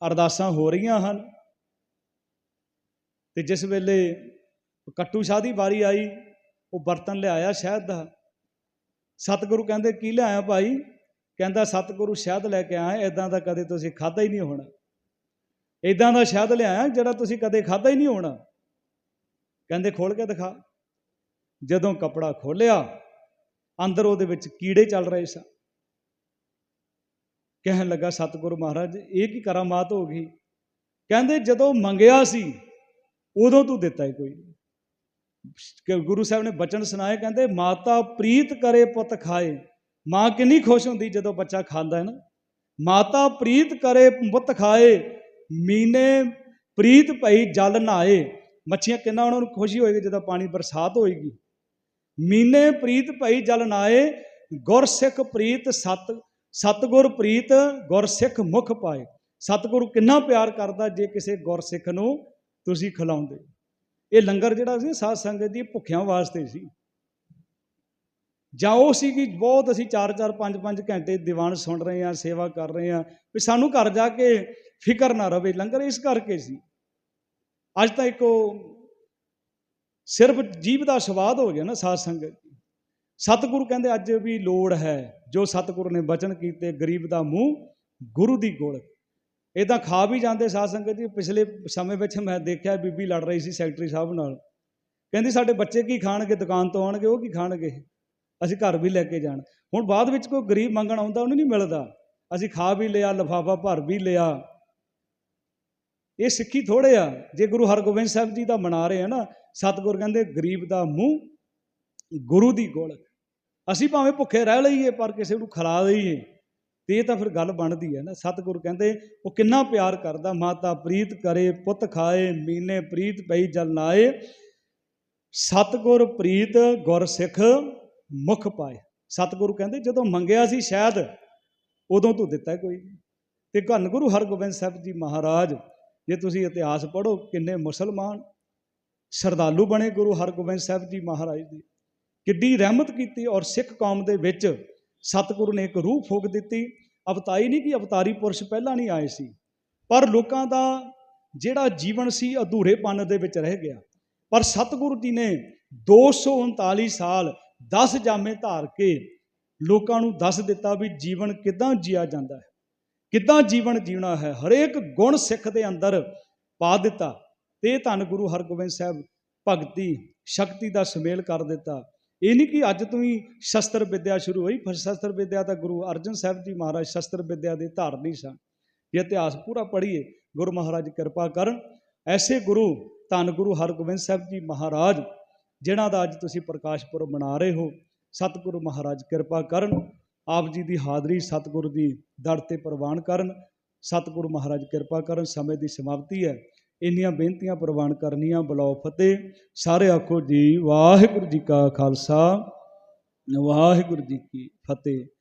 ਅਰਦਾਸਾਂ ਹੋ ਰਹੀਆਂ ਹਨ। ਤੇ ਜਿਸ ਵੇਲੇ ਕੱਟੂ ਸ਼ਾਹ ਦੀ ਵਾਰੀ ਆਈ, ਉਹ ਬਰਤਨ ਲਿਆਇਆ ਸ਼ਹਿਦ ਦਾ। ਸਤਿਗੁਰੂ ਕਹਿੰਦੇ, ਕੀ ਲਿਆਇਆ ਭਾਈ? ਕਹਿੰਦਾ, ਸਤਿਗੁਰੂ ਸ਼ਹਿਦ ਲੈ ਕੇ ਆਇਆ ਇਦਾਂ ਦਾ ਕਦੇ ਤੁਸੀਂ ਖਾਦਾ ਹੀ ਨਹੀਂ ਹੋਣਾ। ਇਦਾਂ ਦਾ ਸ਼ਹਿਦ ਲਿਆਇਆ, ਜਿਹੜਾ ਤੁਸੀਂ ਕਦੇ ਖਾਦਾ ਹੀ ਨਹੀਂ ਹੋਣਾ। ਕਹਿੰਦੇ ਖੋਲ ਕੇ ਦਿਖਾ। ਜਦੋਂ ਕਪੜਾ ਖੋਲਿਆ ਅੰਦਰ ਉਹਦੇ ਵਿੱਚ ਕੀੜੇ ਚੱਲ ਰਹੇ ਸਨ। ਕਹਿਣ ਲੱਗਾ, ਸਤਿਗੁਰੂ ਮਹਾਰਾਜ, ਇਹ ਕੀ ਕਰਾਮਾਤ ਹੋ ਗਈ। ਕਹਿੰਦੇ, ਜਦੋਂ ਮੰਗਿਆ ਸੀ, ਉਦੋਂ ਤੂੰ ਦਿੱਤਾ ਹੀ ਕੋਈ ਕਿ ਗੁਰੂ ਸਾਹਿਬ ਨੇ ਬਚਨ ਸੁਣਾਏ, ਕਹਿੰਦੇ, ਮਾਤਾ ਪ੍ਰੀਤ ਕਰੇ ਪੁੱਤ ਖਾਏ। ਮਾਂ ਕਿੰਨੀ ਖੁਸ਼ ਹੁੰਦੀ ਜਦੋਂ ਬੱਚਾ ਖਾਂਦਾ ਹੈ ਨਾ। ਮਾਤਾ ਪ੍ਰੀਤ ਕਰੇ ਪੁੱਤ ਖਾਏ, ਮੀਨੇ ਪ੍ਰੀਤ ਭਈ ਜਲ ਨਹਾਏ ਮੱਛੀਆਂ ਕਿੰਨਾ ਉਹਨਾਂ ਨੂੰ ਖੁਸ਼ੀ ਹੋਏਗੀ ਜਦੋਂ ਪਾਣੀ ਬਰਸਾਤ ਹੋਏਗੀ। ਮੀਨੇ ਪ੍ਰੀਤ ਭਈ ਜਲ ਨਹਾਏ ਗੁਰਸਿੱਖ ਪ੍ਰੀਤ ਸਤ, ਸਤਗੁਰ ਪ੍ਰੀਤ ਗੁਰਸਿੱਖ ਮੁਖ ਪਾਏ। ਸਤਗੁਰੂ ਕਿੰਨਾ ਪਿਆਰ ਕਰਦਾ ਜੇ ਕਿਸੇ ਗੁਰਸਿੱਖ ਨੂੰ ਤੁਸੀਂ ਖਿਲਾਉਂਦੇ। ਇਹ ਲੰਗਰ ਜਿਹੜਾ ਸੀ, ਸਾਧ ਸੰਗਤ ਦੀ ਭੁੱਖਿਆਂ ਵਾਸਤੇ ਸੀ। ਜਾਂ ਉਹ ਸੀ ਕਿ ਬਹੁਤ ਅਸੀਂ 4-4 5-5 ਘੰਟੇ ਦੀਵਾਨ ਸੁਣ ਰਹੇ ਹਾਂ, ਸੇਵਾ ਕਰ ਰਹੇ ਹਾਂ। ਵੀ ਸਾਨੂੰ ਘਰ ਜਾ ਕੇ ਫਿਕਰ ਨਾ ਰਵੇ, ਲੰਗਰ ਇਸ ਕਰਕੇ ਸੀ। ਅੱਜ ਤਾਂ ਇੱਕ ਉਹ ਸਿਰਫ ਜੀਵ ਦਾ ਸਵਾਦ ਹੋ ਗਿਆ ਨਾ ਸਾਧ ਸੰਗਤ ਸਤਿਗੁਰੂ ਕਹਿੰਦੇ ਅੱਜ ਵੀ ਲੋੜ ਹੈ, ਜੋ ਸਤਿਗੁਰੂ ਨੇ ਬਚਨ ਕੀਤੇ ਗਰੀਬ ਦਾ ਮੂੰਹ ਗੁਰੂ ਦੀ ਗੋਲ ਇਦਾਂ ਖਾ ਵੀ ਜਾਂਦੇ ਸਾਧ ਸੰਗਤ ਜੀ। ਪਿਛਲੇ ਸਮੇਂ ਵਿੱਚ ਮੈਂ ਦੇਖਿਆ ਬੀਬੀ ਲੜ ਰਹੀ ਸੀ ਸੈਕਟਰੀ ਸਾਹਿਬ ਨਾਲ। ਕਹਿੰਦੀ ਸਾਡੇ ਬੱਚੇ ਕੀ ਖਾਣਗੇ, ਦੁਕਾਨ ਤੋਂ ਆਉਣਗੇ, ਉਹ ਕੀ ਖਾਣਗੇ? ਅਸੀਂ ਘਰ ਵੀ ਲੈ ਕੇ ਜਾਣ। ਹੁਣ ਬਾਅਦ ਵਿੱਚ ਕੋਈ ਗਰੀਬ ਮੰਗਣ ਆਉਂਦਾ, ਉਹਨੂੰ ਨਹੀਂ ਮਿਲਦਾ। ਅਸੀਂ ਖਾ ਵੀ ਲਿਆ, ਲਫਾਫਾ ਭਰ ਵੀ ਲਿਆ। ਇਹ ਸਿੱਖੀ ਥੋੜੇ ਆ। ਜੇ ਗੁਰੂ ਹਰਗੋਬਿੰਦ ਸਾਹਿਬ ਜੀ ਦਾ ਮਨਾ ਰਹੇ ਆ ਨਾ, ਸਤਿਗੁਰ ਕਹਿੰਦੇ, ਗਰੀਬ ਦਾ ਮੂੰਹ ਗੁਰੂ ਦੀ ਗੋਲਕ ਅਸੀਂ ਭਾਵੇਂ ਭੁੱਖੇ ਰਹਿ ਲਈਏ, ਪਰ ਕਿਸੇ ਨੂੰ ਖਿਲਾ ਦਈਏ। ਤੇ ਇਹ ਤਾਂ ਫਿਰ ਗੱਲ ਬਣਦੀ ਹੈ ਨਾ। ਸਤਿਗੁਰ ਕਹਿੰਦੇ, ਉਹ ਕਿੰਨਾ ਪਿਆਰ ਕਰਦਾ, ਮਾਤਾ ਪ੍ਰੀਤ ਕਰੇ, ਪੁੱਤ ਖਾਏ, ਮੀਨੇ ਪ੍ਰੀਤ ਪਈ ਜਲ ਨਾਏ। ਸਤਿਗੁਰ, ਪ੍ਰੀਤ, ਗੁਰ ਸਿੱਖ ਮੁਖ ਪਾਏ। ਸਤਿਗੁਰੂ ਕਹਿੰਦੇ, ਜਦੋਂ ਮੰਗਿਆ ਸੀ ਸ਼ਾਇਦ, ਉਦੋਂ ਤੂੰ ਦਿੱਤਾ ਕੋਈ ਨਹੀਂ। ਤੇ ਧੰਨ ਗੁਰੂ ਹਰਗੋਬਿੰਦ ਸਾਹਿਬ ਜੀ ਮਹਾਰਾਜ ਜੇ ਤੁਸੀਂ ਇਤਿਹਾਸ ਪੜ੍ਹੋ, ਕਿੰਨੇ ਮੁਸਲਮਾਨ ਸ਼ਰਧਾਲੂ ਬਣੇ ਗੁਰੂ ਹਰਗੋਬਿੰਦ ਸਾਹਿਬ ਜੀ ਮਹਾਰਾਜ ਦੀ। ਕਿੱਡੀ ਰਹਿਮਤ ਕੀਤੀ ਔਰ ਸਿੱਖ ਕੌਮ ਦੇ ਵਿੱਚ ਸਤਿਗੁਰੂ ਨੇ ਇੱਕ ਰੂਹ ਫੂਕ ਦਿੱਤੀ। ਅਵਤਾਈ ਨਹੀਂ ਕਿ ਅਵਤਾਰੀ ਪੁਰਸ਼ ਪਹਿਲਾਂ ਨਹੀਂ ਆਏ ਸੀ, ਪਰ ਲੋਕਾਂ ਦਾ ਜਿਹੜਾ ਜੀਵਨ ਸੀ ਅਧੂਰੇਪਨ ਦੇ ਵਿੱਚ ਰਹਿ ਗਿਆ। ਪਰ ਸਤਿਗੁਰੂ ਜੀ ਨੇ 239 ਸਾਲ 10 ਜਾਮੇ ਧਾਰ ਕੇ ਲੋਕਾਂ ਨੂੰ ਦੱਸ ਦਿੱਤਾ ਵੀ ਜੀਵਨ ਕਿੱਦਾਂ ਜੀਆ ਜਾਂਦਾ ਹੈ। ਕਿੱਦਾਂ ਜੀਵਨ ਜੀਣਾ ਹੈ? ਹਰੇਕ ਗੁਣ ਸਿੱਖ ਦੇ ਅੰਦਰ ਪਾ ਦਿੱਤਾ ਤੇ ਇਹ ਧੰਨ ਗੁਰੂ ਹਰਗੋਬਿੰਦ ਸਾਹਿਬ ਭਗਤੀ, ਸ਼ਕਤੀ ਦਾ ਸੁਮੇਲ ਕਰ ਦਿੱਤਾ। ਇਹ ਨਹੀਂ ਕਿ ਅੱਜ ਤੋਂ ਹੀ ਸ਼ਸਤਰ ਵਿਦਿਆ ਸ਼ੁਰੂ ਹੋਈ ਪਰ ਸ਼ਸਤਰ ਵਿਦਿਆ ਤਾਂ ਗੁਰੂ ਅਰਜਨ ਸਾਹਿਬ ਜੀ ਮਹਾਰਾਜ ਸ਼ਸਤਰ ਵਿਦਿਆ ਦੇ ਧਾਰਨੀ ਸਨ। ਇਹ ਇਤਿਹਾਸ ਪੂਰਾ ਪੜ੍ਹੀਏ, ਗੁਰੂ ਮਹਾਰਾਜ ਕਿਰਪਾ ਕਰਨ, ਐਸੇ ਗੁਰੂ ਧੰਨ ਗੁਰੂ ਹਰਗੋਬਿੰਦ ਸਾਹਿਬ ਜੀ ਮਹਾਰਾਜ, ਜਿਨ੍ਹਾਂ ਦਾ ਅੱਜ ਤੁਸੀਂ ਪ੍ਰਕਾਸ਼ ਪੁਰਬ ਮਨਾ ਰਹੇ ਹੋ, ਸਤਿਗੁਰੂ ਮਹਾਰਾਜ ਕਿਰਪਾ ਕਰਨ। ਆਪ ਜੀ ਦੀ ਹਾਜ਼ਰੀ ਸਤਿਗੁਰੂ ਦੀ ਦਰ ਤੇ ਪ੍ਰਵਾਨ ਕਰਨ, ਸਤਿਗੁਰੂ ਮਹਾਰਾਜ ਕਿਰਪਾ ਕਰਨ, ਸਮੇਂ ਦੀ ਸਮਾਪਤੀ ਹੈ। ਇੰਨੀਆਂ ਬੇਨਤੀਆਂ ਪ੍ਰਵਾਨ ਕਰਨੀਆਂ ਬਲਾਉ ਫਤਿਹ। ਸਾਰੇ ਆਖੋ ਜੀ, ਵਾਹਿਗੁਰੂ ਜੀ ਕਾ ਖਾਲਸਾ, ਵਾਹਿਗੁਰੂ ਜੀ ਕੀ ਫਤਿਹ।